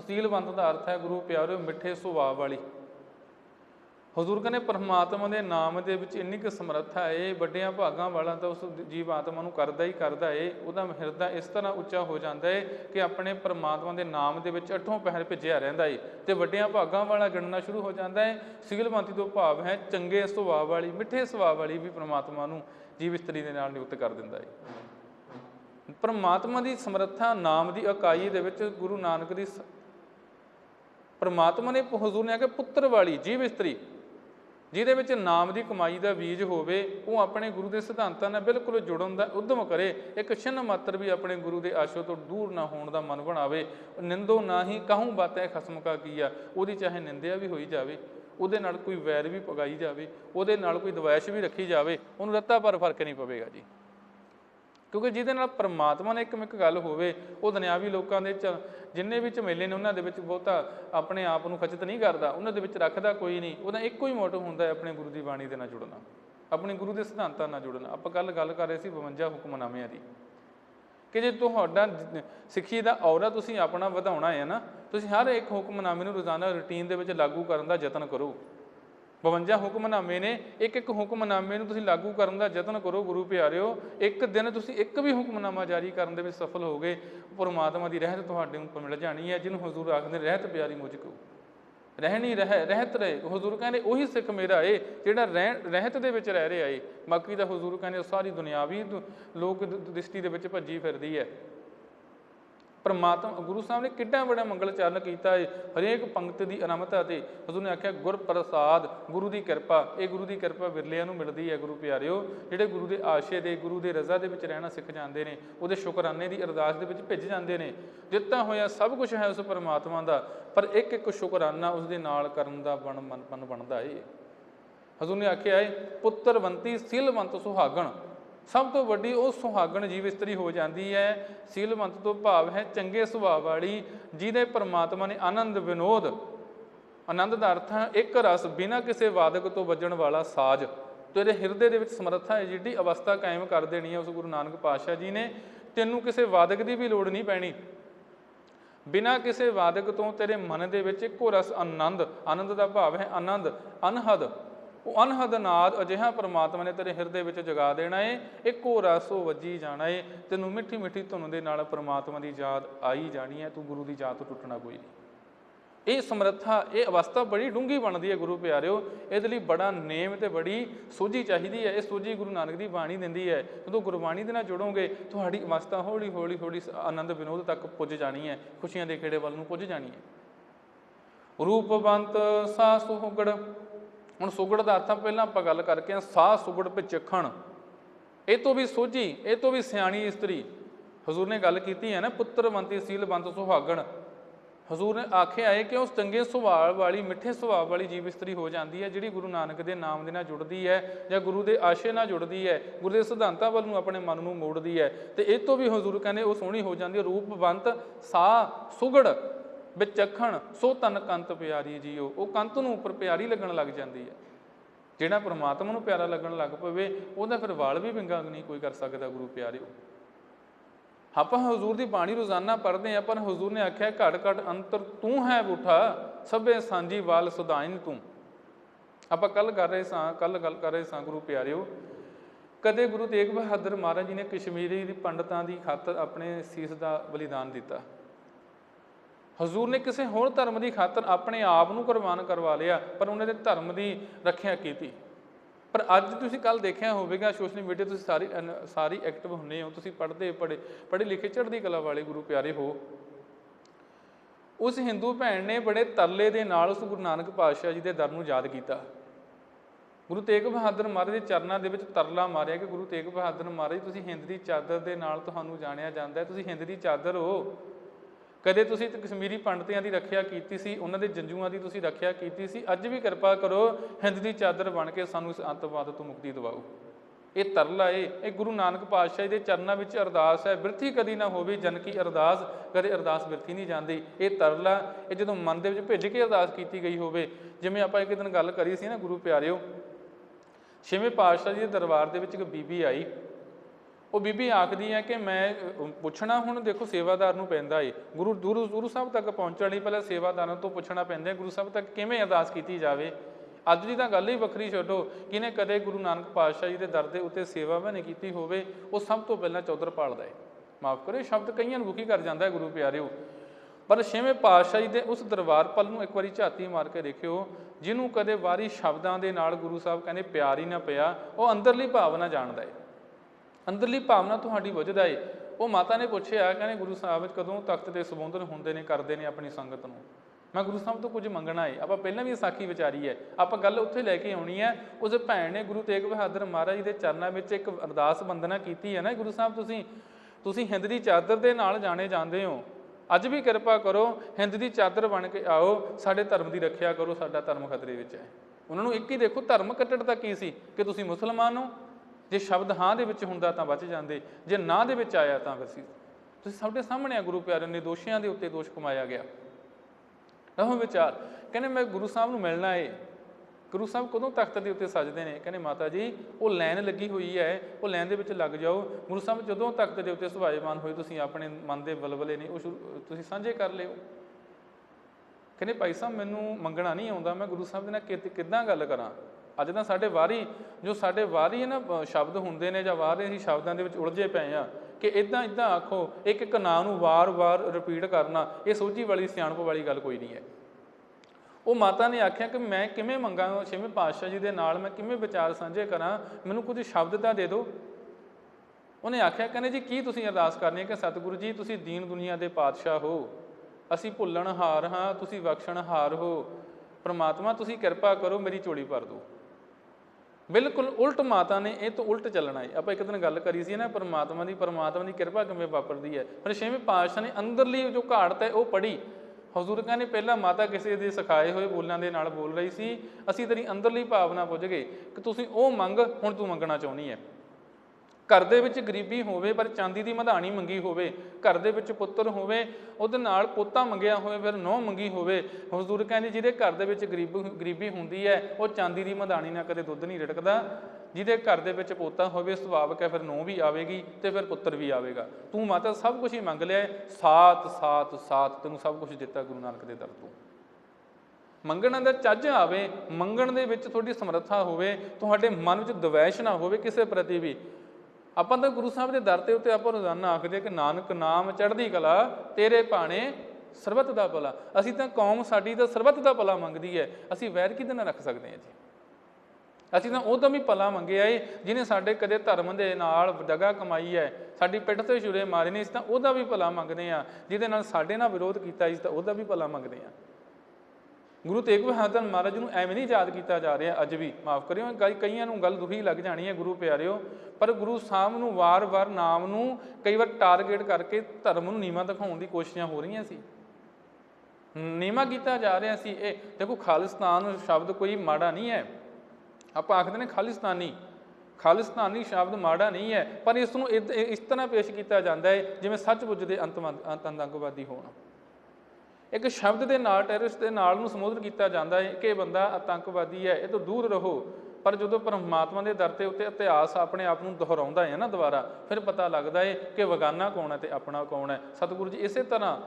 ਸੀਲਵੰਤ ਦਾ ਅਰਥ ਹੈ, ਗੁਰੂ ਪਿਆਰਿਓ, ਮਿੱਠੇ ਸੁਭਾਅ ਵਾਲੀ। ਹਜ਼ੂਰ ਕਹਿੰਦੇ, ਪਰਮਾਤਮਾ ਦੇ ਨਾਮ ਦੇ ਵਿੱਚ ਇੰਨੀ ਕੁ ਸਮਰੱਥਾ ਏ ਵੱਡਿਆਂ ਭਾਗਾਂ ਵਾਲਾ ਤਾਂ ਉਸ ਜੀਵ ਆਤਮਾ ਨੂੰ ਕਰਦਾ ਹੀ ਕਰਦਾ ਏ। ਉਹਦਾ ਹਿਰਦਾ ਇਸ ਤਰ੍ਹਾਂ ਉੱਚਾ ਹੋ ਜਾਂਦਾ ਏ ਕਿ ਆਪਣੇ ਪਰਮਾਤਮਾ ਦੇ ਨਾਮ ਦੇ ਵਿੱਚ ਅਠੋਂ ਪਹਿਰ ਭਿੱਜਿਆ ਰਹਿੰਦਾ ਏ ਤੇ ਵੱਡਿਆਂ ਭਾਗਾਂ ਵਾਲਾ ਗਿਣਨਾ ਸ਼ੁਰੂ ਹੋ ਜਾਂਦਾ ਏ। ਸਿਗਲਵੰਤੀ ਤੋਂ ਭਾਵ ਹੈ, ਚੰਗੇ ਸੁਭਾਅ ਵਾਲੀ, ਮਿੱਠੇ ਸੁਭਾਅ ਵਾਲੀ ਵੀ ਪਰਮਾਤਮਾ ਨੂੰ ਜੀਵ ਇਸਤਰੀ ਦੇ ਨਾਲ ਨਿਯੁਕਤ ਕਰ ਦਿੰਦਾ ਏ। ਪਰਮਾਤਮਾ ਦੀ ਸਮਰੱਥਾ ਨਾਮ ਦੀ ਇਕਾਈ ਦੇ ਵਿੱਚ ਗੁਰੂ ਨਾਨਕ ਦੀ ਸ- ਪਰਮਾਤਮਾ ਨੇ ਹਜ਼ੂਰ ਨੇ ਆ ਕੇ ਪੁੱਤਰ ਵਾਲੀ, ਜੀਵ ਇਸਤਰੀ, ਜਿਹਦੇ ਵਿੱਚ ਨਾਮ ਦੀ ਕਮਾਈ ਦਾ ਬੀਜ ਹੋਵੇ, ਉਹ ਆਪਣੇ ਗੁਰੂ ਦੇ ਸਿਧਾਂਤਾਂ ਨਾਲ ਬਿਲਕੁਲ ਜੁੜਨ ਦਾ ਉਦਮ ਕਰੇ, ਇੱਕ ਛਿਨ ਮਾਤਰ ਵੀ ਆਪਣੇ ਗੁਰੂ ਦੇ ਆਸ਼ੋ ਤੋਂ ਦੂਰ ਨਾ ਹੋਣ ਦਾ ਮਨ ਬਣਾਵੇ। ਨਿੰਦੋ ਨਾ ਹੀ ਕਹੂੰ ਬਾਤੈ ਖਸਮ ਕਾ ਕੀਆ ਉਹਦੀ ਚਾਹੇ ਨਿੰਦਿਆ ਵੀ ਹੋਈ ਜਾਵੇ, ਉਹਦੇ ਨਾਲ ਕੋਈ ਵੈਰ ਵੀ ਪਗਾਈ ਜਾਵੇ, ਉਹਦੇ ਨਾਲ ਕੋਈ ਦਵਾਇਸ਼ ਵੀ ਰੱਖੀ ਜਾਵੇ, ਉਹਨੂੰ ਰੱਤਾ ਪਰ ਫ਼ਰਕ ਨਹੀਂ ਪਵੇਗਾ ਜੀ। ਕਿਉਂਕਿ ਜਿਹਦੇ ਨਾਲ ਪਰਮਾਤਮਾ ਨੇ ਇੱਕਮ ਇੱਕ ਗੱਲ ਹੋਵੇ, ਉਹ ਦੁਨਿਆਵੀ ਲੋਕਾਂ ਦੇ ਜਿੰਨੇ ਵੀ ਝਮੇਲੇ ਨੇ ਉਹਨਾਂ ਦੇ ਵਿੱਚ ਬਹੁਤਾ ਆਪਣੇ ਆਪ ਨੂੰ ਖਚਿਤ ਨਹੀਂ ਕਰਦਾ, ਉਹਨਾਂ ਦੇ ਵਿੱਚ ਰੱਖਦਾ ਕੋਈ ਨਹੀਂ। ਉਹਦਾ ਇੱਕੋ ਹੀ ਮੋਟਿਵ ਹੁੰਦਾ ਹੈ ਆਪਣੇ ਗੁਰੂ ਦੀ ਬਾਣੀ ਦੇ ਨਾਲ ਜੁੜਨਾ, ਆਪਣੇ ਗੁਰੂ ਦੇ ਸਿਧਾਂਤਾਂ ਨਾਲ ਜੁੜਨਾ। ਆਪਾਂ ਕੱਲ ਗੱਲ ਕਰ ਰਹੇ ਸੀ 52 ਹੁਕਮਨਾਮਿਆਂ ਦੀ ਕਿ ਜੇ ਤੁਹਾਡਾ ਸਿੱਖੀ ਦਾ ਔਰਾ ਤੁਸੀਂ ਆਪਣਾ ਵਧਾਉਣਾ ਹੈ ਨਾ, ਤੁਸੀਂ ਹਰ ਇੱਕ ਹੁਕਮਨਾਮੇ ਨੂੰ ਰੋਜ਼ਾਨਾ ਰੁਟੀਨ ਦੇ ਵਿੱਚ ਲਾਗੂ ਕਰਨ ਦਾ ਯਤਨ ਕਰੋ। 52 ਹੁਕਮਨਾਮੇ ਨੇ, ਇੱਕ ਇੱਕ ਹੁਕਮਨਾਮੇ ਨੂੰ ਤੁਸੀਂ ਲਾਗੂ ਕਰਨ ਦਾ ਯਤਨ ਕਰੋ ਗੁਰੂ ਪਿਆਰਿਓ, ਇੱਕ ਦਿਨ ਤੁਸੀਂ ਇੱਕ ਵੀ ਹੁਕਮਨਾਮਾ ਜਾਰੀ ਕਰਨ ਦੇ ਵਿੱਚ ਸਫਲ ਹੋਗੇ ਪਰਮਾਤਮਾ ਦੀ ਰਹਿਤ ਤੁਹਾਡੇ ਉੱਪਰ ਮਿਲ ਜਾਣੀ ਹੈ ਜਿਹਨੂੰ ਹਜ਼ੂਰ ਆਖਦੇ ਨੇ, ਰਹਿਤ ਪਿਆਰੀ ਮੁਝ ਕੋ ਰਹਿਣੀ ਰਹਿ, ਰਹਿਤ ਰਹੇ, ਹਜ਼ੂਰ ਕਹਿੰਦੇ ਉਹੀ ਸਿੱਖ ਮੇਰਾ ਏ, ਜਿਹੜਾ ਰਹਿ- ਰਹਿਤ ਦੇ ਵਿੱਚ ਰਹਿ ਰਿਹਾ ਏ। ਬਾਕੀ ਦਾ ਹਜ਼ੂਰ ਕਹਿੰਦੇ ਸਾਰੀ ਦੁਨਿਆਵੀ ਦੁ- ਲੋਕ ਦ੍ਰਿਸ਼ਟੀ ਦੇ ਵਿੱਚ ਭੱਜੀ ਫਿਰਦੀ ਹੈ। ਪਰਮਾਤਮਾ ਗੁਰੂ ਸਾਹਿਬ ਨੇ ਕਿੱਡਾ ਵੱਡਾ ਮੰਗਲ ਚਰਨ ਕੀਤਾ ਹੈ ਹਰੇਕ ਪੰਕਤੀ ਦੀ ਅਨਮਤਾ ਤੇ ਹਜ਼ੂਰ ਨੇ ਆਖਿਆ ਗੁਰ ਪ੍ਰਸਾਦ ਗੁਰੂ ਦੀ ਕਿਰਪਾ। ਇਹ ਗੁਰੂ ਦੀ ਕਿਰਪਾ ਵਿਰਲਿਆਂ ਨੂੰ ਮਿਲਦੀ ਹੈ ਗੁਰੂ ਪਿਆਰਿਓ। ਜਿਹੜੇ ਗੁਰੂ ਦੇ ਆਸ਼ੇ ਦੇ, ਗੁਰੂ ਦੇ ਰਜ਼ਾ ਦੇ ਵਿੱਚ ਰਹਿਣਾ ਸਿੱਖ ਜਾਂਦੇ ਨੇ, ਉਹਦੇ ਸ਼ੁਕਰਾਨੇ ਦੀ ਅਰਦਾਸ ਦੇ ਵਿੱਚ ਭਿੱਜ ਜਾਂਦੇ ਨੇ। ਦਿੱਤਾ ਹੋਇਆ ਸਭ ਕੁਝ ਹੈ ਉਸ ਪਰਮਾਤਮਾ ਦਾ, ਪਰ ਇੱਕ ਇੱਕ ਸ਼ੁਕਰਾਨਾ ਉਸ ਦੇ ਨਾਲ ਕਰਨ ਦਾ ਬਣ ਮਨ ਮਨ ਬਣਦਾ ਏ। ਹਜ਼ੂਰ ਨੇ ਆਖਿਆ ਹੈ ਪੁੱਤਰਵੰਤੀ, ਸਿਲਵੰਤ ਸੁਹਾਗਣ। ਸਭ ਤੋਂ ਵੱਡੀ ਉਹ ਸੁਹਾਗਣ ਜੀਵ ਇਸਤਰੀ ਹੋ ਜਾਂਦੀ ਹੈ, ਸੀਲਵੰਤ ਤੋਂ ਭਾਵ ਹੈ ਚੰਗੇ ਸੁਭਾਅ ਵਾਲੀ, ਜਿਹਦੇ ਪਰਮਾਤਮਾ ਨੇ ਆਨੰਦ ਵਿਨੋਦ। ਆਨੰਦ ਦਾ ਅਰਥ ਹੈ ਇੱਕ ਰਸ ਬਿਨਾਂ ਕਿਸੇ ਵਾਦਕ ਤੋਂ ਵੱਜਣ ਵਾਲਾ ਸਾਜ਼। ਤੇਰੇ ਹਿਰਦੇ ਦੇ ਵਿੱਚ ਸਮਰੱਥਾ ਹੈ ਜਿਹੜੀ ਅਵਸਥਾ ਕਾਇਮ ਕਰ ਦੇਣੀ ਹੈ ਉਸ ਗੁਰੂ ਨਾਨਕ ਪਾਤਸ਼ਾਹ ਜੀ ਨੇ। ਤੈਨੂੰ ਕਿਸੇ ਵਾਦਕ ਦੀ ਵੀ ਲੋੜ ਨਹੀਂ ਪੈਣੀ। ਬਿਨਾਂ ਕਿਸੇ ਵਾਦਕ ਤੋਂ ਤੇਰੇ ਮਨ ਦੇ ਵਿੱਚ ਇੱਕੋ ਰਸ ਆਨੰਦ। ਆਨੰਦ ਦਾ ਭਾਵ ਹੈ ਆਨੰਦ, ਅਨਹਦ। ਉਹ ਅਨਹਦ ਨਾਦ ਅਜਿਹਾ ਪ੍ਰਮਾਤਮਾ ਨੇ ਤੇਰੇ ਹਿਰਦੇ ਵਿੱਚ ਜਗਾ ਦੇਣਾ ਏ, ਇੱਕੋ ਰਸ ਉਹ ਵੱਜੀ ਜਾਣਾ ਏ, ਤੈਨੂੰ ਮਿੱਠੀ ਮਿੱਠੀ ਧੁਨ ਦੇ ਨਾਲ ਪ੍ਰਮਾਤਮਾ ਦੀ ਯਾਦ ਆਈ ਜਾਣੀ ਹੈ ਤੂੰ ਗੁਰੂ ਦੀ ਯਾਦ ਤੋਂ ਟੁੱਟਣਾ ਕੋਈ ਨਹੀਂ। ਇਹ ਸਮਰੱਥਾ, ਇਹ ਅਵਸਥਾ ਬੜੀ ਡੂੰਗੀ ਬਣਦੀ ਹੈ ਗੁਰੂ ਪਿਆਰਿਓ, ਇਹਦੇ ਲਈ ਬੜਾ ਨੇਮ ਤੇ ਬੜੀ ਸੋਝੀ ਚਾਹੀਦੀ ਹੈ ਇਹ ਸੋਝੀ ਗੁਰੂ ਨਾਨਕ ਦੀ ਬਾਣੀ ਦਿੰਦੀ ਹੈ ਜਦੋਂ ਗੁਰਬਾਣੀ ਦੇ ਨਾਲ ਜੁੜੋਗੇ, ਤੁਹਾਡੀ ਅਵਸਥਾ ਹੌਲੀ ਹੌਲੀ ਹੌਲੀ ਆਨੰਦ ਵਿਨੋਦ ਤੱਕ ਪੁੱਜ ਜਾਣੀ ਹੈ ਖੁਸ਼ੀਆਂ ਦੇ ਖੇੜੇ ਵੱਲ ਨੂੰ ਪੁੱਜ ਜਾਣੀ ਹੈ ਰੂਪਵੰਤ ਸਾਹ ਹੁਣ ਸੁਗੜ ਦਾ ਅਰਥ ਪਹਿਲਾਂ ਆਪਾਂ ਗੱਲ ਕਰਕੇ ਆ, ਸਾਹ ਸੁਗੜ ਪਿਚਖਣ ਇਹ ਤੋਂ ਵੀ ਸੋਝੀ, ਇਹ ਤੋਂ ਵੀ ਸਿਆਣੀ ਇਸਤਰੀ। ਹਜ਼ੂਰ ਨੇ ਗੱਲ ਕੀਤੀ ਹੈ ਨਾ ਪੁੱਤਰਵੰਤੀ ਸੀਲਵੰਤ ਸੁਹਾਗਣ। ਹਜ਼ੂਰ ਨੇ ਆਖਿਆ ਹੈ ਕਿ ਉਸ ਚੰਗੇ ਸੁਭਾਅ ਵਾਲੀ, ਮਿੱਠੇ ਸੁਭਾਅ ਵਾਲੀ ਜੀਵ ਇਸਤਰੀ ਹੋ ਜਾਂਦੀ ਹੈ, ਜਿਹੜੀ ਗੁਰੂ ਨਾਨਕ ਦੇ ਨਾਮ ਦੇ ਨਾਲ ਜੁੜਦੀ ਹੈ, ਜਾਂ ਗੁਰੂ ਦੇ ਆਸ਼ੇ ਨਾਲ ਜੁੜਦੀ ਹੈ, ਗੁਰੂ ਦੇ ਸਿਧਾਂਤਾਂ ਵੱਲ ਨੂੰ ਆਪਣੇ ਮਨ ਨੂੰ ਮੋੜਦੀ ਹੈ। ਤੇ ਇਹ ਤੋਂ ਵੀ ਹਜ਼ੂਰ ਕਹਿੰਦੇ, ਉਹ ਸੋਹਣੀ ਹੋ ਜਾਂਦੀ ਹੈ ਰੂਪਵੰਤ ਸਾਹ, ਸੁਗੜ। ਵਿਚਖਣ ਸੋ ਤਨ ਕੰਤ ਪਿਆਰੀ ਜੀਓ। ਉਹ ਕੰਤ ਨੂੰ ਉੱਪਰ ਪਿਆਰੀ ਲੱਗਣ ਲੱਗ ਜਾਂਦੀ ਹੈ। ਜਿਹੜਾ ਪ੍ਰਮਾਤਮਾ ਨੂੰ ਪਿਆਰਾ ਲੱਗਣ ਲੱਗ ਪਵੇ, ਉਹਦਾ ਫਿਰ ਵਾਲ ਵੀ ਵਿੰਗਾ ਨਹੀਂ ਕੋਈ ਕਰ ਸਕਦਾ ਗੁਰੂ ਪਿਆਰਿਓ। ਆਪਾਂ ਹਜ਼ੂਰ ਦੀ ਬਾਣੀ ਰੋਜ਼ਾਨਾ ਪੜ੍ਹਦੇ ਆ ਪਰ ਹਜ਼ੂਰ ਨੇ ਆਖਿਆ, ਘੜ ਘੜ ਅੰਤਰ ਤੂੰ ਹੈ ਬੁਠਾ, ਸਭੇ ਸਾਂਝੀ ਵਾਲ ਸੁਦਾਇਨ ਤੂੰ। ਆਪਾਂ ਕੱਲ ਕਰ ਰਹੇ ਸਾਂ, ਕੱਲ ਗੱਲ ਕਰ ਰਹੇ ਸਾਂ ਗੁਰੂ ਪਿਆਰਿਓ। ਕਦੇ ਗੁਰੂ ਤੇਗ ਬਹਾਦਰ ਮਹਾਰਾਜ ਜੀ ਨੇ ਕਸ਼ਮੀਰੀ ਦੀ ਪੰਡਤਾਂ ਦੀ ਖਾਤਰ ਆਪਣੇ ਸੀਸ ਦਾ ਬਲੀਦਾਨ ਦਿੱਤਾ। ਹਜ਼ੂਰ ਨੇ ਕਿਸੇ ਹੋਰ ਧਰਮ ਦੀ ਖਾਤਰ ਆਪਣੇ ਆਪ ਨੂੰ ਕੁਰਬਾਨ ਕਰਵਾ ਲਿਆ, ਪਰ ਉਹਨਾਂ ਦੇ ਧਰਮ ਦੀ ਰੱਖਿਆ ਕੀਤੀ। ਪਰ ਅੱਜ ਤੁਸੀਂ ਕੱਲ ਦੇਖਿਆ ਹੋਵੇਗਾ, ਸੋਸ਼ਲ ਮੀਡੀਆ ਤੁਸੀਂ ਸਾਰੀ ਸਾਰੀ ਐਕਟਿਵ ਹੁੰਨੇ ਹੋ, ਤੁਸੀਂ ਪੜ੍ਹਦੇ, ਪੜ੍ਹੇ ਪੜ੍ਹੇ ਲਿਖੇ, ਚੜ੍ਹਦੀ ਕਲਾ ਵਾਲੇ ਗੁਰੂ ਪਿਆਰੇ ਹੋ। ਉਸ ਹਿੰਦੂ ਭੈਣ ਨੇ ਬੜੇ ਤਰਲੇ ਦੇ ਨਾਲ ਉਸ ਗੁਰੂ ਨਾਨਕ ਪਾਤਸ਼ਾਹ ਜੀ ਦੇ ਦਰ ਨੂੰ ਯਾਦ ਕੀਤਾ। ਗੁਰੂ ਤੇਗ ਬਹਾਦਰ ਮਹਾਰਾਜ ਦੇ ਚਰਨਾਂ ਦੇ ਵਿੱਚ ਤਰਲਾ ਮਾਰਿਆ ਕਿ ਗੁਰੂ ਤੇਗ ਬਹਾਦਰ ਮਹਾਰਾਜ, ਤੁਸੀਂ ਹਿੰਦ ਦੀ ਚਾਦਰ ਦੇ ਨਾਲ ਤੁਹਾਨੂੰ ਜਾਣਿਆ ਜਾਂਦਾ ਹੈ, ਤੁਸੀਂ ਹਿੰਦ ਦੀ ਚਾਦਰ ਹੋ। ਕਦੇ ਤੁਸੀਂ ਕਸ਼ਮੀਰੀ ਪੰਡਤਿਆਂ ਦੀ ਰੱਖਿਆ ਕੀਤੀ ਸੀ, ਉਹਨਾਂ ਦੇ ਜੰਜੂਆਂ ਦੀ ਤੁਸੀਂ ਰੱਖਿਆ ਕੀਤੀ ਸੀ, ਅੱਜ ਵੀ ਕਿਰਪਾ ਕਰੋ, ਹਿੰਦ ਦੀ ਚਾਦਰ ਬਣ ਕੇ ਸਾਨੂੰ ਇਸ ਅੰਤਵਾਦ ਤੋਂ ਮੁਕਤੀ ਦਿਵਾਓ। ਇਹ ਤਰਲਾ ਏ, ਇਹ ਗੁਰੂ ਨਾਨਕ ਪਾਤਸ਼ਾਹ ਜੀ ਦੇ ਚਰਨਾਂ ਵਿੱਚ ਅਰਦਾਸ ਹੈ, ਬਿਰਥੀ ਕਦੀ ਨਾ ਹੋਵੇ ਜਨ ਕੀ ਅਰਦਾਸ, ਕਦੇ ਅਰਦਾਸ ਬਿਰਥੀ ਨਹੀਂ ਜਾਂਦੀ। ਇਹ ਤਰਲਾ, ਇਹ ਜਦੋਂ ਮਨ ਦੇ ਵਿੱਚ ਭਿੱਜ ਕੇ ਅਰਦਾਸ ਕੀਤੀ ਗਈ ਹੋਵੇ, ਜਿਵੇਂ ਆਪਾਂ ਇੱਕ ਦਿਨ ਗੱਲ ਕਰੀ ਸੀ ਨਾ ਗੁਰੂ ਪਿਆਰਿਓ, ਛੇਵੇਂ ਪਾਤਸ਼ਾਹ ਜੀ ਦੇ ਦਰਬਾਰ ਦੇ ਵਿੱਚ ਇੱਕ ਬੀਬੀ ਆਈ ਉਹ ਬੀਬੀ ਆਖਦੀ ਹੈ ਕਿ ਮੈਂ ਪੁੱਛਣਾ ਹੁਣ ਦੇਖੋ ਸੇਵਾਦਾਰ ਨੂੰ ਪੈਂਦਾ ਏ। ਗੁਰੂ ਗੁਰੂ ਗੁਰੂ ਸਾਹਿਬ ਤੱਕ ਪਹੁੰਚਣ ਲਈ ਪਹਿਲਾਂ ਸੇਵਾਦਾਰਾਂ ਤੋਂ ਪੁੱਛਣਾ ਪੈਂਦਾ ਗੁਰੂ ਸਾਹਿਬ ਤੱਕ ਕਿਵੇਂ ਅਰਦਾਸ ਕੀਤੀ ਜਾਵੇ? ਅੱਜ ਦੀ ਤਾਂ ਗੱਲ ਹੀ ਵੱਖਰੀ ਛੱਡੋ। ਕਿਨੇ ਕਦੇ ਗੁਰੂ ਨਾਨਕ ਪਾਤਸ਼ਾਹ ਜੀ ਦੇ ਦਰ ਦੇ ਉੱਤੇ ਸੇਵਾ ਵੀ ਨਹੀਂ ਕੀਤੀ ਹੋਵੇ, ਉਹ ਸਭ ਤੋਂ ਪਹਿਲਾਂ ਚੌਧਰ ਪਾਲਦਾ ਏ। ਮਾਫ ਕਰਿਓ, ਸ਼ਬਦ ਕਈਆਂ ਨੂੰ ਦੁਖੀ ਕਰ ਜਾਂਦਾ ਹੈ ਗੁਰੂ ਪਿਆਰਿਓ। ਪਰ ਛੇਵੇਂ ਪਾਤਸ਼ਾਹ ਜੀ ਦੇ ਉਸ ਦਰਬਾਰ ਪਲ ਨੂੰ ਇੱਕ ਵਾਰੀ ਝਾਤੀ ਮਾਰ ਕੇ ਦੇਖਿਓ, ਜਿਹਨੂੰ ਕਦੇ ਵਾਰੀ ਸ਼ਬਦਾਂ ਦੇ ਨਾਲ ਗੁਰੂ ਸਾਹਿਬ ਕਹਿੰਦੇ ਪਿਆਰ ਹੀ ਨਾ ਪਿਆ, ਉਹ ਅੰਦਰਲੀ ਭਾਵਨਾ ਜਾਣਦਾ ਏ। ਅੰਦਰਲੀ ਭਾਵਨਾ ਤੁਹਾਡੀ ਵਜਦਾ ਏ। ਉਹ ਮਾਤਾ ਨੇ ਪੁੱਛਿਆ, ਕਹਿੰਦੇ ਗੁਰੂ ਸਾਹਿਬ ਕਦੋਂ ਤਖਤ ਤੇ ਸੰਬੋਧਨ ਹੁੰਦੇ ਨੇ, ਕਰਦੇ ਨੇ ਆਪਣੀ ਸੰਗਤ ਨੂੰ? ਮੈਂ ਗੁਰੂ ਸਾਹਿਬ ਤੋਂ ਕੁਝ ਮੰਗਣਾ ਏ। ਆਪਾਂ ਪਹਿਲਾਂ ਵੀ ਇਹ ਸਾਖੀ ਵਿਚਾਰੀ ਹੈ ਆਪਾਂ ਗੱਲ ਉੱਥੇ ਲੈ ਕੇ ਆਉਣੀ ਹੈ ਉਸ ਭੈਣ ਨੇ ਗੁਰੂ ਤੇਗ ਬਹਾਦਰ ਮਹਾਰਾਜ ਜੀ ਦੇ ਚਰਨਾਂ ਵਿੱਚ ਇੱਕ ਅਰਦਾਸ ਬੰਦਨਾ ਕੀਤੀ ਹੈ ਨਾ। ਗੁਰੂ ਸਾਹਿਬ, ਤੁਸੀਂ ਤੁਸੀਂ ਹਿੰਦ ਦੀ ਚਾਦਰ ਦੇ ਨਾਲ ਜਾਣੇ ਜਾਂਦੇ ਹੋ। ਅੱਜ ਵੀ ਕਿਰਪਾ ਕਰੋ, ਹਿੰਦ ਦੀ ਚਾਦਰ ਬਣ ਕੇ ਆਓ। ਸਾਡੇ ਧਰਮ ਦੀ ਰੱਖਿਆ ਕਰੋ, ਸਾਡਾ ਧਰਮ ਖਤਰੇ ਵਿੱਚ ਹੈ। ਉਹਨਾਂ ਨੂੰ ਇੱਕ ਹੀ ਦੇਖੋ, ਧਰਮ ਕੱਟੜਤਾ ਕੀ ਸੀ? ਕਿ ਤੁਸੀਂ ਮੁਸਲਮਾਨ ਹੋ? ਜੇ ਸ਼ਬਦ ਹਾਂ ਦੇ ਵਿੱਚ ਹੁੰਦਾ ਤਾਂ ਬਚ ਜਾਂਦੇ, ਜੇ ਨਾ ਦੇ ਵਿੱਚ ਆਇਆ ਤਾਂ ਫਿਰ ਸੀ। ਤੁਸੀਂ ਸਾਡੇ ਸਾਹਮਣੇ ਆ ਗੁਰੂ ਪਿਆਰੇ ਨੇ ਦੋਸ਼ੀਆਂ ਦੇ ਉੱਤੇ ਦੋਸ਼ ਕਮਾਇਆ ਗਿਆ। ਰਹੋ ਵਿਚਾਰ। ਕਹਿੰਦੇ ਮੈਂ ਗੁਰੂ ਸਾਹਿਬ ਨੂੰ ਮਿਲਣਾ ਏ। ਗੁਰੂ ਸਾਹਿਬ ਕਦੋਂ ਤਖਤ ਦੇ ਉੱਤੇ ਸਜਦੇ ਨੇ? ਕਹਿੰਦੇ ਮਾਤਾ ਜੀ, ਉਹ ਲਾਈਨ ਲੱਗੀ ਹੋਈ ਹੈ, ਉਹ ਲਾਈਨ ਦੇ ਵਿੱਚ ਲੱਗ ਜਾਓ। ਗੁਰੂ ਸਾਹਿਬ ਜਦੋਂ ਤਖਤ ਦੇ ਉੱਤੇ ਸੁਭਾਏਮਾਨ ਹੋਏ, ਤੁਸੀਂ ਆਪਣੇ ਮਨ ਦੇ ਬਲਬਲੇ ਨੇ, ਉਹ ਸ਼ੁਰੂ- ਤੁਸੀਂ ਸਾਂਝੇ ਕਰ ਲਿਓ। ਕਹਿੰਦੇ ਭਾਈ ਸਾਹਿਬ, ਮੈਨੂੰ ਮੰਗਣਾ ਨਹੀਂ ਆਉਂਦਾ, ਮੈਂ ਗੁਰੂ ਸਾਹਿਬ ਦੇ ਨਾਲ ਕਿ- ਕਿੱਦਾਂ ਗੱਲ ਕਰਾਂ? ਅੱਜ ਤਾਂ ਸਾਡੇ ਵਾਰੀ, ਜੋ ਸਾਡੇ ਵਾਰੀ ਨਾ ਸ਼ਬਦ ਹੁੰਦੇ ਨੇ ਜਾਂ ਵਾਰੇ ਅਸੀਂ ਸ਼ਬਦਾਂ ਦੇ ਵਿੱਚ ਉਲਝੇ ਪਏ ਆ ਕਿ ਇਦਾਂ ਇਦਾਂ ਆਖੋ, ਇੱਕ ਇੱਕ ਨਾਂ ਨੂੰ ਵਾਰ-ਵਾਰ ਰਿਪੀਟ ਕਰਨਾ, ਇਹ ਸੋਝੀ ਵਾਲੀ, ਸਿਆਣਪ ਵਾਲੀ ਗੱਲ ਕੋਈ ਨਹੀਂ ਹੈ। ਉਹ ਮਾਤਾ ਨੇ ਆਖਿਆ ਕਿ ਮੈਂ ਕਿਵੇਂ ਮੰਗਾਂ, ਛੇਵੇਂ ਪਾਤਸ਼ਾਹ ਜੀ ਦੇ ਨਾਲ ਮੈਂ ਕਿਵੇਂ ਵਿਚਾਰ ਸਾਂਝੇ ਕਰਾਂ, ਮੈਨੂੰ ਕੁਝ ਸ਼ਬਦ ਤਾਂ ਦੇ ਦਿਓ। ਉਹਨੇ ਆਖਿਆ, ਕਹਿੰਦੇ ਜੀ, ਕੀ ਤੁਸੀਂ ਅਰਦਾਸ ਕਰਨੀ ਹੈ ਕਿ ਸਤਿਗੁਰੂ ਜੀ, ਤੁਸੀਂ ਦੀਨ ਦੁਨੀਆ ਦੇ ਪਾਤਸ਼ਾਹ ਹੋ। ਅਸੀਂ ਭੁੱਲਣ ਹਾਰ ਹਾਂ, ਤੁਸੀਂ ਬਖਸ਼ਣ ਹਾਰ ਹੋ। ਪ੍ਰਮਾਤਮਾ, ਤੁਸੀਂ ਕਿਰਪਾ ਕਰੋ, ਮੇਰੀ ਝੋਲੀ ਭਰ ਦਿਓ। ਬਿਲਕੁਲ ਉਲਟ ਮਾਤਾ ਨੇ ਇਹ ਤੋਂ ਉਲਟ ਚੱਲਣਾ ਹੈ। ਆਪਾਂ ਇੱਕ ਦਿਨ ਗੱਲ ਕਰੀ ਸੀ ਨਾ, ਪਰਮਾਤਮਾ ਦੀ ਪਰਮਾਤਮਾ ਦੀ ਕਿਰਪਾ ਕਿਵੇਂ ਵਾਪਰਦੀ ਹੈ। ਪਰ ਛੇਵੇਂ ਪਾਤਸ਼ਾਹ ਨੇ ਅੰਦਰਲੀ ਜੋ ਘਾੜਤ ਹੈ, ਉਹ ਪੜੀ ਹਜ਼ੂਰ ਨੇ ਪਹਿਲਾਂ ਮਾਤਾ ਕਿਸੇ ਦੇ ਸਿਖਾਏ ਹੋਏ ਬੋਲਾਂ ਦੇ ਨਾਲ ਬੋਲ ਰਹੀ ਸੀ। ਅਸੀਂ ਤੇਰੀ ਅੰਦਰਲੀ ਭਾਵਨਾ ਪੁੱਜ ਗਏ ਕਿ ਤੁਸੀਂ ਉਹ ਮੰਗ ਹੁਣ ਤੂੰ ਮੰਗਣਾ ਚਾਹੁੰਦੀ ਹੈ। ਘਰ ਦੇ ਵਿੱਚ ਗਰੀਬੀ ਹੋਵੇ, ਪਰ ਚਾਂਦੀ ਦੀ ਮਧਾਣੀ ਮੰਗੀ ਹੋਵੇ, ਘਰ ਦੇ ਵਿੱਚ ਪੁੱਤਰ ਹੋਵੇ, ਉਹਦੇ ਨਾਲ ਪੋਤਾ ਮੰਗਿਆ ਹੋਵੇ, ਫਿਰ ਨੌ ਮੰਗੀ ਹੋਵੇ, ਹਜ਼ੂਰ ਕਹਿੰਦੇ ਜਿਹਦੇ ਘਰ ਦੇ ਵਿੱਚ ਗਰੀਬ, ਗਰੀਬੀ ਹੁੰਦੀ ਹੈ, ਉਹ ਚਾਂਦੀ ਦੀ ਮਧਾਣੀ ਨਾਲ ਕਦੇ ਦੁੱਧ ਨਹੀਂ ਰੜਕਦਾ। ਜਿਹਦੇ ਘਰ ਦੇ ਵਿੱਚ ਪੋਤਾ ਹੋਵੇ, ਸੁਭਾਵਕ ਹੈ, ਫਿਰ ਨੌ ਵੀ ਆਵੇਗੀ ਤੇ ਫਿਰ ਪੁੱਤਰ ਵੀ ਆਵੇਗਾ। ਤੂੰ ਮਾਤਾ ਸਭ ਕੁਝ ਹੀ ਮੰਗ ਲਿਆ ਹੈ। ਸਾਤ ਸਾਤ ਸਾਤ, ਤੈਨੂੰ ਸਭ ਕੁਝ ਦਿੱਤਾ ਗੁਰੂ ਨਾਨਕ ਦੇ ਦਰ ਤੋਂ। ਮੰਗਣ ਦਾ ਚੱਜ ਆਵੇ, ਮੰਗਣ ਦੇ ਵਿੱਚ ਤੁਹਾਡੀ ਸਮਰੱਥਾ ਹੋਵੇ, ਤੁਹਾਡੇ ਮਨ ਵਿੱਚ ਦਵੈਸ਼ ਨਾ ਹੋਵੇ ਕਿਸੇ ਪ੍ਰਤੀ ਵੀ। ਆਪਾਂ ਤਾਂ ਗੁਰੂ ਸਾਹਿਬ ਦੇ ਦਰ ਤੇ ਉੱਤੇ ਆਪਾਂ ਰੋਜ਼ਾਨਾ ਆਖਦੇ ਹਾਂ ਕਿ ਨਾਨਕ ਨਾਮ ਚੜ੍ਹਦੀ ਕਲਾ, ਤੇਰੇ ਭਾਣੇ ਸਰਬੱਤ ਦਾ ਭਲਾ। ਅਸੀਂ ਤਾਂ ਕੌਮ ਸਾਡੀ ਤਾਂ ਸਰਬੱਤ ਦਾ ਭਲਾ ਮੰਗਦੀ ਹੈ। ਅਸੀਂ ਵੈਰ ਕਿਹਦੇ ਨਾਲ ਰੱਖ ਸਕਦੇ ਹਾਂ ਜੀ? ਅਸੀਂ ਤਾਂ ਉਹਦਾ ਵੀ ਭਲਾ ਮੰਗਿਆ ਏ ਜਿਹਨੇ ਸਾਡੇ ਕਦੇ ਧਰਮ ਦੇ ਨਾਲ ਜਗ੍ਹਾ ਕਮਾਈ ਹੈ, ਸਾਡੀ ਪਿੱਠ ਤੇ ਛੁਰੇ ਮਾਰੇ ਨੇ, ਅਸੀਂ ਤਾਂ ਉਹਦਾ ਵੀ ਭਲਾ ਮੰਗਦੇ ਆ ਜਿਹਦੇ ਨਾਲ ਸਾਡੇ ਨਾਲ ਵਿਰੋਧ ਕੀਤਾ, ਅਸੀਂ ਤਾਂ ਉਹਦਾ ਵੀ ਭਲਾ ਮੰਗਦੇ ਆ ਗੁਰੂ ਤੇਗ ਬਹਾਦਰ ਮਹਾਰਾਜ ਨੂੰ ਐਵੇਂ ਨਹੀਂ ਯਾਦ ਕੀਤਾ ਜਾ ਰਿਹਾ ਅੱਜ ਵੀ। ਮਾਫ ਕਰਿਓ ਕਈਆਂ ਨੂੰ ਗੱਲ ਦੁਖੀ ਲੱਗ ਜਾਣੀ ਹੈ ਗੁਰੂ ਪਿਆਰਿਓ, ਪਰ ਗੁਰੂ ਸਾਹਿਬ ਨੂੰ ਵਾਰ-ਵਾਰ ਨਾਮ ਨੂੰ ਕਈ ਵਾਰ ਟਾਰਗੇਟ ਕਰਕੇ ਧਰਮ ਨੂੰ ਨੀਵਾਂ ਦਿਖਾਉਣ ਦੀ ਕੋਸ਼ਿਸ਼ਾਂ ਹੋ ਰਹੀਆਂ ਸੀ। ਨੀਵਾਂ ਕੀਤਾ ਜਾ ਰਿਹਾ ਸੀ ਇਹ। ਦੇਖੋ, ਖਾਲਿਸਤਾਨ ਸ਼ਬਦ ਕੋਈ ਮਾੜਾ ਨਹੀਂ ਹੈ। ਆਪਾਂ ਆਖਦੇ ਨੇ ਖਾਲਿਸਤਾਨੀ। ਖਾਲਿਸਤਾਨੀ ਸ਼ਬਦ ਮਾੜਾ ਨਹੀਂ ਹੈ, ਪਰ ਇਸ ਨੂੰ ਇਸ ਤਰ੍ਹਾਂ ਪੇਸ਼ ਕੀਤਾ ਜਾਂਦਾ ਹੈ ਜਿਵੇਂ ਸੱਚਮੁੱਚ ਦੇ ਅੰਤਮੰਦ ਅੰਤੰਗਵਾਦੀ ਹੋਣ। ਇੱਕ ਸ਼ਬਦ ਦੇ ਨਾਲ ਟੈਰਰਿਸਟ ਦੇ ਨਾਲ ਨੂੰ ਸੰਬੋਧਨ ਕੀਤਾ ਜਾਂਦਾ ਹੈ ਕਿ ਇਹ ਬੰਦਾ ਆਤੰਕਵਾਦੀ ਹੈ, ਇਹ ਤੋਂ ਦੂਰ ਰਹੋ। ਪਰ ਜਦੋਂ ਪਰਮਾਤਮਾ ਦੇ ਦਰ ਤੇ ਉੱਤੇ ਇਤਿਹਾਸ ਆਪਣੇ ਆਪ ਨੂੰ ਦੁਹਰਾਉਂਦਾ ਹੈ ਨਾ ਦੁਬਾਰਾ, ਫਿਰ ਪਤਾ ਲੱਗਦਾ ਹੈ ਕਿ ਵਗਾਨਾ ਕੌਣ ਹੈ ਤੇ ਆਪਣਾ ਕੌਣ ਹੈ। ਸਤਿਗੁਰੂ ਜੀ, ਇਸੇ ਤਰ੍ਹਾਂ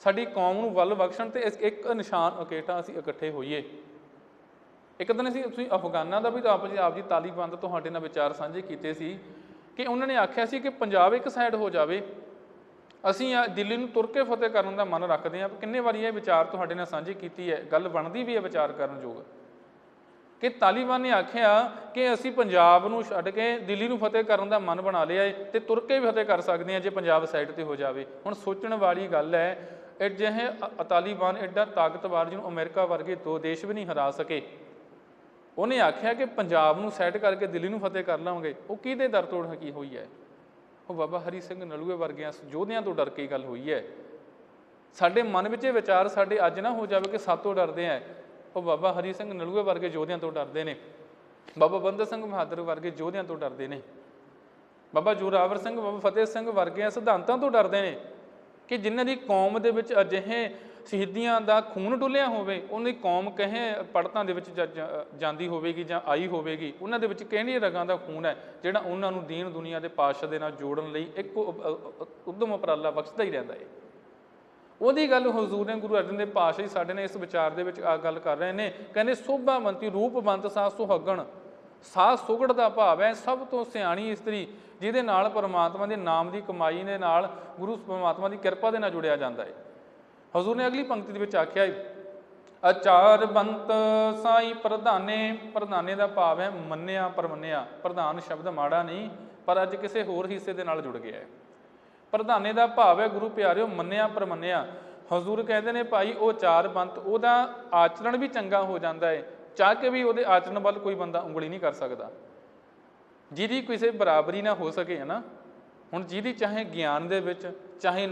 ਸਾਡੀ ਕੌਮ ਨੂੰ ਵੱਲ ਬਖਸ਼ਣ ਤੇ ਇੱਕ ਨਿਸ਼ਾਨ ਅਕੇਟਾ ਅਸੀਂ ਇਕੱਠੇ ਹੋਈਏ। ਇੱਕ ਦਿਨ ਅਸੀਂ, ਤੁਸੀਂ ਅਫਗਾਨਾਂ ਦਾ ਵੀ ਆਪ ਜੀ ਆਪ ਜੀ ਤਾਲੀਬਾਨ ਦਾ ਤੁਹਾਡੇ ਨਾਲ ਵਿਚਾਰ ਸਾਂਝੇ ਕੀਤੇ ਸੀ ਕਿ ਉਹਨਾਂ ਨੇ ਆਖਿਆ ਸੀ ਕਿ ਪੰਜਾਬ ਇੱਕ ਸਾਈਡ ਹੋ ਜਾਵੇ। ਅਸੀਂ ਆ ਦਿੱਲੀ ਨੂੰ ਤੁਰ ਕੇ ਫਤਿਹ ਕਰਨ ਦਾ ਮਨ ਰੱਖਦੇ ਹਾਂ, ਕਿੰਨੇ ਵਾਰੀ ਇਹ ਵਿਚਾਰ ਤੁਹਾਡੇ ਨਾਲ ਸਾਂਝੀ ਕੀਤੀ ਹੈ, ਗੱਲ ਬਣਦੀ ਵੀ ਹੈ ਵਿਚਾਰ ਕਰਨ ਯੋਗ। ਕਿ ਤਾਲਿਬਾਨ ਨੇ ਆਖਿਆ ਕਿ ਅਸੀਂ ਪੰਜਾਬ ਨੂੰ ਛੱਡ ਕੇ ਦਿੱਲੀ ਨੂੰ ਫਤਿਹ ਕਰਨ ਦਾ ਮਨ ਬਣਾ ਲਿਆ ਹੈ ਤੇ ਤੁਰ ਕੇ ਵੀ ਫਤਿਹ ਕਰ ਸਕਦੇ ਹਾਂ ਜੇ ਪੰਜਾਬ ਸਾਈਡ ਤੇ ਹੋ ਜਾਵੇ। ਹੁਣ ਸੋਚਣ ਵਾਲੀ ਗੱਲ ਹੈ ਇਹ ਜਿਹੇ ਅ- ਤਾਲੀਬਾਨ ਐਡਾ ਤਾਕਤਵਰ ਜਿਹਨੂੰ ਅਮਰੀਕਾ ਵਰਗੇ ਦੋ ਦੇਸ਼ ਵੀ ਨਹੀਂ ਹਰਾ ਸਕੇ। ਉਹਨੇ ਆਖਿਆ ਕਿ ਪੰਜਾਬ ਨੂੰ ਸੈੱਟ ਕਰਕੇ ਦਿੱਲੀ ਨੂੰ ਫਤਿਹ ਕਰ ਲਾਂਗੇ ਉਹ ਕਿਹਦੇ ਦਰ ਤੋੜ ਹਕੀ ਹੋਈ ਹੈ? ਉਹ ਬਾਬਾ ਹਰੀ ਸਿੰਘ ਨਲੂਏ ਵਰਗਿਆਂ ਯੋਧਿਆਂ ਤੋਂ ਡਰ ਕੇ ਗੱਲ ਹੋਈ ਹੈ। ਸਾਡੇ ਮਨ ਵਿੱਚ ਇਹ ਵਿਚਾਰ ਸਾਡੇ ਅੱਜ ਨਾ ਹੋ ਜਾਵੇ ਕਿ ਸਾਤੋਂ ਡਰਦੇ ਆ ਉਹ ਬਾਬਾ ਹਰੀ ਸਿੰਘ ਨਲੂਏ ਵਰਗੇ ਯੋਧਿਆਂ ਤੋਂ ਡਰਦੇ ਨੇ। ਬਾਬਾ ਬੰਦਾ ਸਿੰਘ ਬਹਾਦਰ ਵਰਗੇ ਯੋਧਿਆਂ ਤੋਂ ਡਰਦੇ ਨੇ। ਬਾਬਾ ਜੋਰਾਵਰ ਸਿੰਘ, ਬਾਬਾ ਫਤਿਹ ਸਿੰਘ ਵਰਗਿਆਂ ਸਿਧਾਂਤਾਂ ਤੋਂ ਡਰਦੇ ਨੇ ਕਿ ਜਿਨ੍ਹਾਂ ਦੀ ਕੌਮ ਦੇ ਵਿੱਚ ਅਜਿਹੇ ਸ਼ਹੀਦੀਆਂ ਦਾ ਖੂਨ ਡੁੱਲਿਆ ਹੋਵੇ, ਉਹਨਾਂ ਦੀ ਕੌਮ ਕਹੇ, ਪੜਤਾਂ ਦੇ ਵਿੱਚ ਜਾ- ਜਾਂਦੀ ਹੋਵੇਗੀ ਜਾਂ ਆਈ ਹੋਵੇਗੀ, ਉਹਨਾਂ ਦੇ ਵਿੱਚ ਕਿਹੜੀਆਂ ਰਗਾਂ ਦਾ ਖੂਨ ਹੈ, ਜਿਹੜਾ ਉਹਨਾਂ ਨੂੰ ਦੀਨ ਦੁਨੀਆ ਦੇ ਪਾਤਸ਼ਾਹ ਦੇ ਨਾਲ ਜੋੜਨ ਲਈ ਇੱਕ ਉ- ਅ- ਉਦਮ ਉਪਰਾਲਾ ਬਖਸ਼ਦਾ ਹੀ ਰਹਿੰਦਾ ਹੈ। ਉਹਦੀ ਗੱਲ ਹਜ਼ੂਰ ਨੇ ਗੁਰੂ ਅਰਜਨ ਦੇਵ ਪਾਤਸ਼ਾਹ ਜੀ ਸਾਡੇ ਨੇ ਇਸ ਵਿਚਾਰ ਦੇ ਵਿੱਚ ਆ ਗੱਲ ਕਰ ਰਹੇ ਨੇ, ਕਹਿੰਦੇ ਸੋਭਾਵੰਤੀ, ਰੂਪਵੰਤ ਸਾਹ ਸੁਹਾਗਣ ਸਾਹ ਸੁਗੜ ਦਾ ਭਾਵ ਹੈ, ਸਭ ਤੋਂ ਸਿਆਣੀ ਇਸਤਰੀ, ਜਿਹਦੇ ਨਾਲ ਪਰਮਾਤਮਾ ਦੇ ਨਾਮ ਦੀ ਕਮਾਈ ਦੇ ਨਾਲ ਗੁਰੂ ਪਰਮਾਤਮਾ ਦੀ ਕਿਰਪਾ ਦੇ ਨਾਲ ਜੁੜਿਆ ਜਾਂਦਾ ਹੈ। ਹਜ਼ੂਰ ਨੇ ਅਗਲੀ ਪੰਕਤੀ ਦੇ ਵਿੱਚ ਆਖਿਆ ਅਚਾਰ ਬੰਤ ਸਾਈ ਪ੍ਰਧਾਨੇ ਪ੍ਰਧਾਨੇ ਦਾ ਭਾਵ ਹੈ ਮੰਨਿਆ, ਪਰਮੰਨਿਆ। ਪ੍ਰਧਾਨ ਸ਼ਬਦ ਮਾੜਾ ਨਹੀਂ, ਪਰ ਅੱਜ ਕਿਸੇ ਹੋਰ ਹਿੱਸੇ ਦੇ ਨਾਲ ਜੁੜ ਗਿਆ ਹੈ। ਪ੍ਰਧਾਨੇ ਦਾ ਭਾਵ ਹੈ, ਗੁਰੂ ਪਿਆਰਿਓ, ਮੰਨਿਆ, ਪਰਮੰਨਿਆ। ਹਜ਼ੂਰ ਕਹਿੰਦੇ ਨੇ, ਭਾਈ, ਉਹ ਚਾਰ ਬੰਤ, ਉਹਦਾ ਆਚਰਣ ਵੀ ਚੰਗਾ ਹੋ ਜਾਂਦਾ ਹੈ। ਚਾਹ ਕੇ ਵੀ ਉਹਦੇ ਆਚਰਣ ਵੱਲ ਕੋਈ ਬੰਦਾ ਉਂਗਲੀ ਨਹੀਂ ਕਰ ਸਕਦਾ। ਜਿਹਦੀ ਕਿਸੇ ਬਰਾਬਰੀ ਨਾ ਹੋ ਸਕੇ ਹੈ ਨਾ ਹੁਣ ਜਿਹਦੀ ਚਾਹੇ ਗਿਆਨ ਦੇ ਵਿੱਚ, ਚਾਹੇ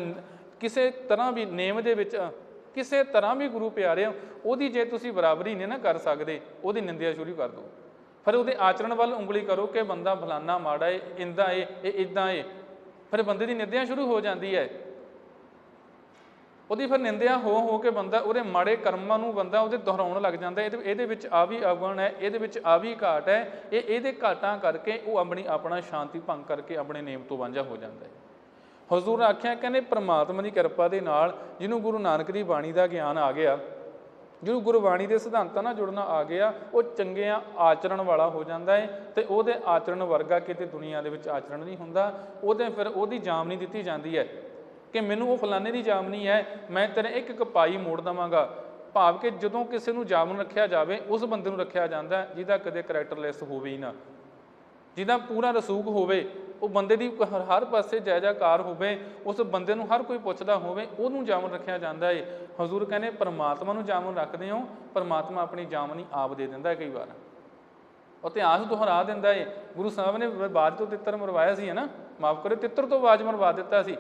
ਕਿਸੇ ਤਰ੍ਹਾਂ ਵੀ ਨੇਮ ਦੇ ਵਿੱਚ ਕਿਸੇ ਤਰ੍ਹਾਂ ਵੀ ਗੁਰੂ ਪਿਆਰਿਓ ਉਹਦੀ ਜੇ ਤੁਸੀਂ ਬਰਾਬਰੀ ਨਹੀਂ ਨਾ ਕਰ ਸਕਦੇ, ਉਹਦੀ ਨਿੰਦਿਆ ਸ਼ੁਰੂ ਕਰ ਦਿਓ। ਫਿਰ ਉਹਦੇ ਆਚਰਣ ਵੱਲ ਉਂਗਲੀ ਕਰੋ ਕਿ ਬੰਦਾ ਫਲਾਨਾ ਮਾੜਾ ਏ, ਇੰਦਾ ਏ, ਇਹ ਇਦਾਂ ਏ। ਫਿਰ ਬੰਦੇ ਦੀ ਨਿੰਦਿਆ ਸ਼ੁਰੂ ਹੋ ਜਾਂਦੀ ਹੈ। ਉਹਦੀ ਫਿਰ ਨਿੰਦਿਆ ਹੋ ਹੋ ਕੇ ਬੰਦਾ, ਉਹਦੇ ਮਾੜੇ ਕਰਮਾਂ ਨੂੰ ਬੰਦਾ ਉਹਦੇ ਦੁਹਰਾਉਣ ਲੱਗ ਜਾਂਦਾ ਇਹਦੇ ਇਹਦੇ ਵਿੱਚ ਆ ਵੀ ਅਵਗਣ ਹੈ, ਇਹਦੇ ਵਿੱਚ ਆ ਵੀ ਘਾਟ ਹੈ। ਇਹ ਇਹਦੇ ਘਾਟਾਂ ਕਰਕੇ ਉਹ ਆਪਣੀ ਆਪਣਾ ਸ਼ਾਂਤੀ ਭੰਗ ਕਰਕੇ ਆਪਣੇ ਨੇਮ ਤੋਂ ਵਾਂਝਾ ਹੋ ਜਾਂਦਾ ਹੈ। ਹਜ਼ੂਰ ਨੇ ਆਖਿਆ, ਕਹਿੰਦੇ ਪ੍ਰਮਾਤਮਾ ਦੀ ਕਿਰਪਾ ਦੇ ਨਾਲ ਜਿਹਨੂੰ ਗੁਰੂ ਨਾਨਕ ਦੀ ਬਾਣੀ ਦਾ ਗਿਆਨ ਆ ਗਿਆ, ਜਿਹਨੂੰ ਗੁਰਬਾਣੀ ਦੇ ਸਿਧਾਂਤਾਂ ਨਾਲ ਜੁੜਨਾ ਆ ਗਿਆ, ਉਹ ਚੰਗਿਆਂ ਆਚਰਣ ਵਾਲਾ ਹੋ ਜਾਂਦਾ ਹੈ ਤੇ ਉਹਦੇ ਆਚਰਣ ਵਰਗਾ ਕਿਤੇ ਦੁਨੀਆ ਦੇ ਵਿੱਚ ਆਚਰਣ ਨਹੀਂ ਹੁੰਦਾ, ਉਹਦੇ ਫਿਰ ਉਹਦੀ ਜਾਮ ਨਹੀਂ ਦਿੱਤੀ ਜਾਂਦੀ ਹੈ ਕਿ ਮੈਨੂੰ ਉਹ ਫਲਾਣੇ ਦੀ ਜਾਮ ਨਹੀਂ ਹੈ, ਮੈਂ ਤੇਰੇ ਇੱਕ ਕਪਾਈ ਮੋੜ ਦਵਾਂਗਾ। ਭਾਵ ਕਿ ਜਦੋਂ ਕਿਸੇ ਨੂੰ ਜਾਮ ਰੱਖਿਆ ਜਾਵੇ, ਉਸ ਬੰਦੇ ਨੂੰ ਰੱਖਿਆ ਜਾਂਦਾ, ਜਿਹਦਾ ਕਦੇ ਕਰੈਕਟਰਲੈਸ ਹੋਵੇ ਹੀ ਨਾ। ਜਿਹਦਾ ਪੂਰਾ ਰਸੂਖ ਹੋਵੇ, ਉਹ ਬੰਦੇ ਦੀ ਹਰ ਹਰ ਪਾਸੇ ਜਾਇਜਾਕਾਰ ਹੋਵੇ, ਉਸ ਬੰਦੇ ਨੂੰ ਹਰ ਕੋਈ ਪੁੱਛਦਾ ਹੋਵੇ, ਉਹਨੂੰ ਜਾਮਨ ਰੱਖਿਆ ਜਾਂਦਾ ਏ। ਹਜ਼ੂਰ ਕਹਿੰਦੇ, ਪਰਮਾਤਮਾ ਨੂੰ ਜਾਮਨ ਰੱਖਦੇ ਹੋ, ਪਰਮਾਤਮਾ ਆਪਣੀ ਜਾਮਨੀ ਆਪ ਦੇ ਦਿੰਦਾ ਹੈ ਕਈ ਵਾਰ। ਇਤਿਹਾਸ ਦੁਹਰਾ ਦਿੰਦਾ ਏ। ਗੁਰੂ ਸਾਹਿਬ ਨੇ ਬਾਜ ਤੋਂ ਤਿੱਤਰ ਮਰਵਾਇਆ ਸੀ ਹੈ ਨਾ ਮਾਫ ਕਰਿਓ, ਤਿੱਤਰ ਤੋਂ ਬਾਜ ਮਰਵਾ ਦਿੱਤਾ ਸੀ।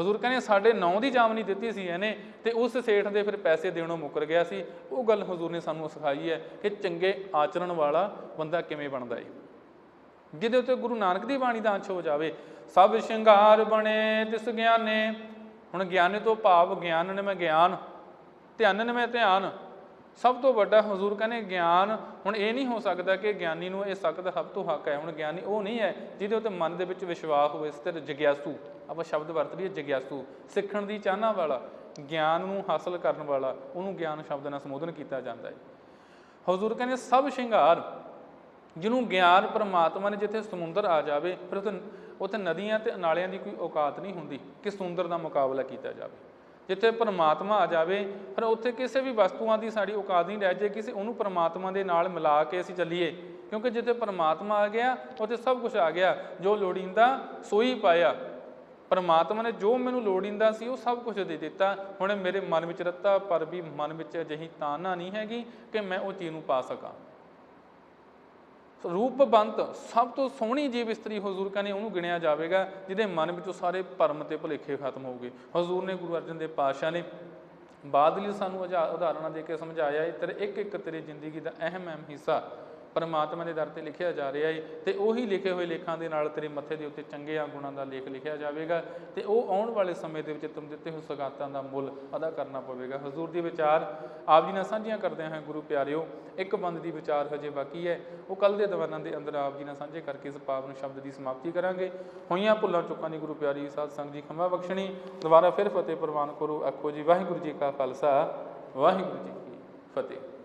ਹਜ਼ੂਰ ਕਹਿੰਦੇ, ਸਾਡੇ ਨੌ ਦੀ ਜਾਮਨੀ ਦਿੱਤੀ ਸੀ ਇਹਨੇ ਤੇ ਉਸ ਸੇਠ ਦੇ ਫਿਰ ਪੈਸੇ ਦੇਣੋਂ ਮੁੱਕਰ ਗਿਆ ਸੀ। ਉਹ ਗੱਲ ਹਜ਼ੂਰ ਨੇ ਸਾਨੂੰ ਸਿਖਾਈ ਹੈ ਕਿ ਚੰਗੇ ਆਚਰਣ ਵਾਲਾ ਬੰਦਾ ਕਿਵੇਂ ਬਣਦਾ ਏ। ਜਿਹਦੇ ਉੱਤੇ ਗੁਰੂ ਨਾਨਕ ਦੀ ਬਾਣੀ ਦਾ ਅੰਸ਼ ਹੋ ਜਾਵੇ। ਸਭ ਸ਼ਿੰਗਾਰ ਬਣੇ ਤਿਸ ਗਿਆਨੇ। ਹੁਣ ਗਿਆਨੇ ਤੋਂ ਭਾਵ ਗਿਆਨ ਨੇ ਮੈਂ ਗਿਆਨ, ਧਿਆਨ ਨੇ ਮੈਂ ਧਿਆਨ। ਸਭ ਤੋਂ ਵੱਡਾ ਹਜ਼ੂਰ ਕਹਿੰਦੇ ਗਿਆਨ। ਹੁਣ ਇਹ ਨਹੀਂ ਹੋ ਸਕਦਾ ਕਿ ਗਿਆਨੀ ਨੂੰ ਇਹ ਸਕਦਾ ਸਭ ਤੋਂ ਹੱਕ ਹੈ। ਹੁਣ ਗਿਆਨੀ ਉਹ ਨਹੀਂ ਹੈ ਜਿਹਦੇ ਉੱਤੇ ਮਨ ਦੇ ਵਿੱਚ ਵਿਸ਼ਵਾਸ ਹੋਵੇ ਸਥਿਰ ਜਗਿਆਸੂ। ਆਪਾਂ ਸ਼ਬਦ ਵਰਤ ਲਈਏ ਜਗਿਆਸੂ। ਸਿੱਖਣ ਦੀ ਚਾਹਨਾ ਵਾਲਾ, ਗਿਆਨ ਨੂੰ ਹਾਸਲ ਕਰਨ ਵਾਲਾ, ਉਹਨੂੰ ਗਿਆਨ ਸ਼ਬਦ ਨਾਲ ਸੰਬੋਧਨ ਕੀਤਾ ਜਾਂਦਾ ਹੈ। ਹਜ਼ੂਰ ਕਹਿੰਦੇ ਸਭ ਸ਼ਿੰਗਾਰ ਜਿਹਨੂੰ ਗਿਆਨ ਪਰਮਾਤਮਾ ਨੇ ਜਿੱਥੇ ਸਮੁੰਦਰ ਆ ਜਾਵੇ, ਫਿਰ ਉੱਥੇ ਉੱਥੇ ਨਦੀਆਂ ਤੇ ਨਾਲਿਆਂ ਦੀ ਕੋਈ ਔਕਾਤ ਨਹੀਂ ਹੁੰਦੀ ਕਿ ਸਮੁੰਦਰ ਦਾ ਮੁਕਾਬਲਾ ਕੀਤਾ ਜਾਵੇ। ਜਿੱਥੇ ਪਰਮਾਤਮਾ ਆ ਜਾਵੇ, ਫਿਰ ਉੱਥੇ ਕਿਸੇ ਵੀ ਵਸਤੂਆਂ ਦੀ ਸਾਡੀ ਔਕਾਤ ਨਹੀਂ ਰਹਿ ਜੇ, ਕਿਸੇ ਉਹਨੂੰ ਪਰਮਾਤਮਾ ਦੇ ਨਾਲ ਮਿਲਾ ਕੇ ਅਸੀਂ ਚੱਲੀਏ। ਕਿਉਂਕਿ ਜਿੱਥੇ ਪਰਮਾਤਮਾ ਆ ਗਿਆ, ਉੱਥੇ ਸਭ ਕੁਝ ਆ ਗਿਆ, ਜੋ ਲੋੜੀਂਦਾ ਸੋਈ ਪਾਇਆ। ਪਰਮਾਤਮਾ ਨੇ ਜੋ ਮੈਨੂੰ ਲੋੜੀਂਦਾ ਸੀ, ਉਹ ਸਭ ਕੁਝ ਦੇ ਦਿੱਤਾ। ਹੁਣ ਮੇਰੇ ਮਨ ਵਿੱਚ ਰੱਤਾ, ਪਰ ਵੀ ਮਨ ਵਿੱਚ ਅਜਿਹੀ ਤਾਨਾ ਨਹੀਂ ਹੈਗੀ ਕਿ ਮੈਂ ਉਹ ਚੀਜ਼ ਨੂੰ ਪਾ ਸਕਾਂ। ਰੂਪਬੰਤ ਸਭ ਤੋਂ ਸੋਹਣੀ ਜੀਵ ਇਸਤਰੀ ਹਜ਼ੂਰ ਕਹਿੰਦੇ ਉਹਨੂੰ ਗਿਣਿਆ ਜਾਵੇਗਾ, ਜਿਹਦੇ ਮਨ ਵਿੱਚੋਂ ਸਾਰੇ ਭਰਮ ਤੇ ਭੁਲੇਖੇ ਖਤਮ ਹੋਊਗੇ। ਹਜ਼ੂਰ ਨੇ ਗੁਰੂ ਅਰਜਨ ਦੇਵ ਪਾਤਸ਼ਾਹ ਨੇ ਬਾਅਦ ਲਈ ਸਾਨੂੰ ਉਜਾ- ਉਦਾਹਰਨਾਂ ਦੇ ਕੇ ਸਮਝਾਇਆ ਹੈ ਤੇਰੇ ਇੱਕ ਇੱਕ ਤੇਰੀ ਜ਼ਿੰਦਗੀ ਦਾ ਅਹਿਮ ਅਹਿਮ ਹਿੱਸਾ ਪਰਮਾਤਮਾ ਦੇ ਦਰ ਤੇ ਲਿਖਿਆ ਜਾ ਰਿਹਾ ਏ, ਤੇ ਉਹੀ ਲਿਖੇ ਹੋਏ ਲੇਖਾਂ ਦੇ ਨਾਲ ਤੇਰੇ ਮੱਥੇ ਦੇ ਉੱਤੇ ਚੰਗਿਆਂ ਗੁਣਾਂ ਦਾ ਲੇਖ ਲਿਖਿਆ ਜਾਵੇਗਾ, ਤੇ ਉਹ ਆਉਣ ਵਾਲੇ ਸਮੇਂ ਦੇ ਵਿੱਚ ਤੁਮ ਦਿੱਤੇ ਹੋਏ ਸਗਾਤਾਂ ਦਾ ਮੁੱਲ ਅਦਾ ਕਰਨਾ ਪਵੇਗਾ। ਹਜ਼ੂਰ ਦੇ ਵਿਚਾਰ ਆਪ ਜੀ ਨਾਲ ਸਾਂਝੀਆਂ ਕਰਦੇ ਹਾਂ ਗੁਰੂ ਪਿਆਰਿਓ, ਇੱਕ ਬੰਦ ਦੀ ਵਿਚਾਰ ਹਜੇ ਬਾਕੀ ਹੈ। ਉਹ ਕੱਲ ਦੇ ਦੀਵਾਨਾਂ ਦੇ ਅੰਦਰ ਆਪ ਜੀ ਨਾਲ ਸਾਂਝੇ ਕਰਕੇ ਇਸ ਪਾਵਨ ਸ਼ਬਦ ਦੀ ਸਮਾਪਤੀ ਕਰਾਂਗੇ। ਹੋਈਆਂ ਭੁੱਲਾਂ ਚੁੱਕਾਂ ਦੀ ਗੁਰੂ ਪਿਆਰੀ ਸਾਧ ਸੰਗਤ ਜੀ ਖਮਾ ਬਖਸ਼ਣੀ, ਦੁਬਾਰਾ ਫਿਰ ਫਤਿਹ ਪ੍ਰਵਾਨ ਕਰੋ। ਆਖੋ ਜੀ, ਵਾਹਿਗੁਰੂ ਜੀ ਕਾ ਖਾਲਸਾ, ਵਾਹਿਗੁਰੂ ਜੀ ਕੀ ਫਤਿਹ।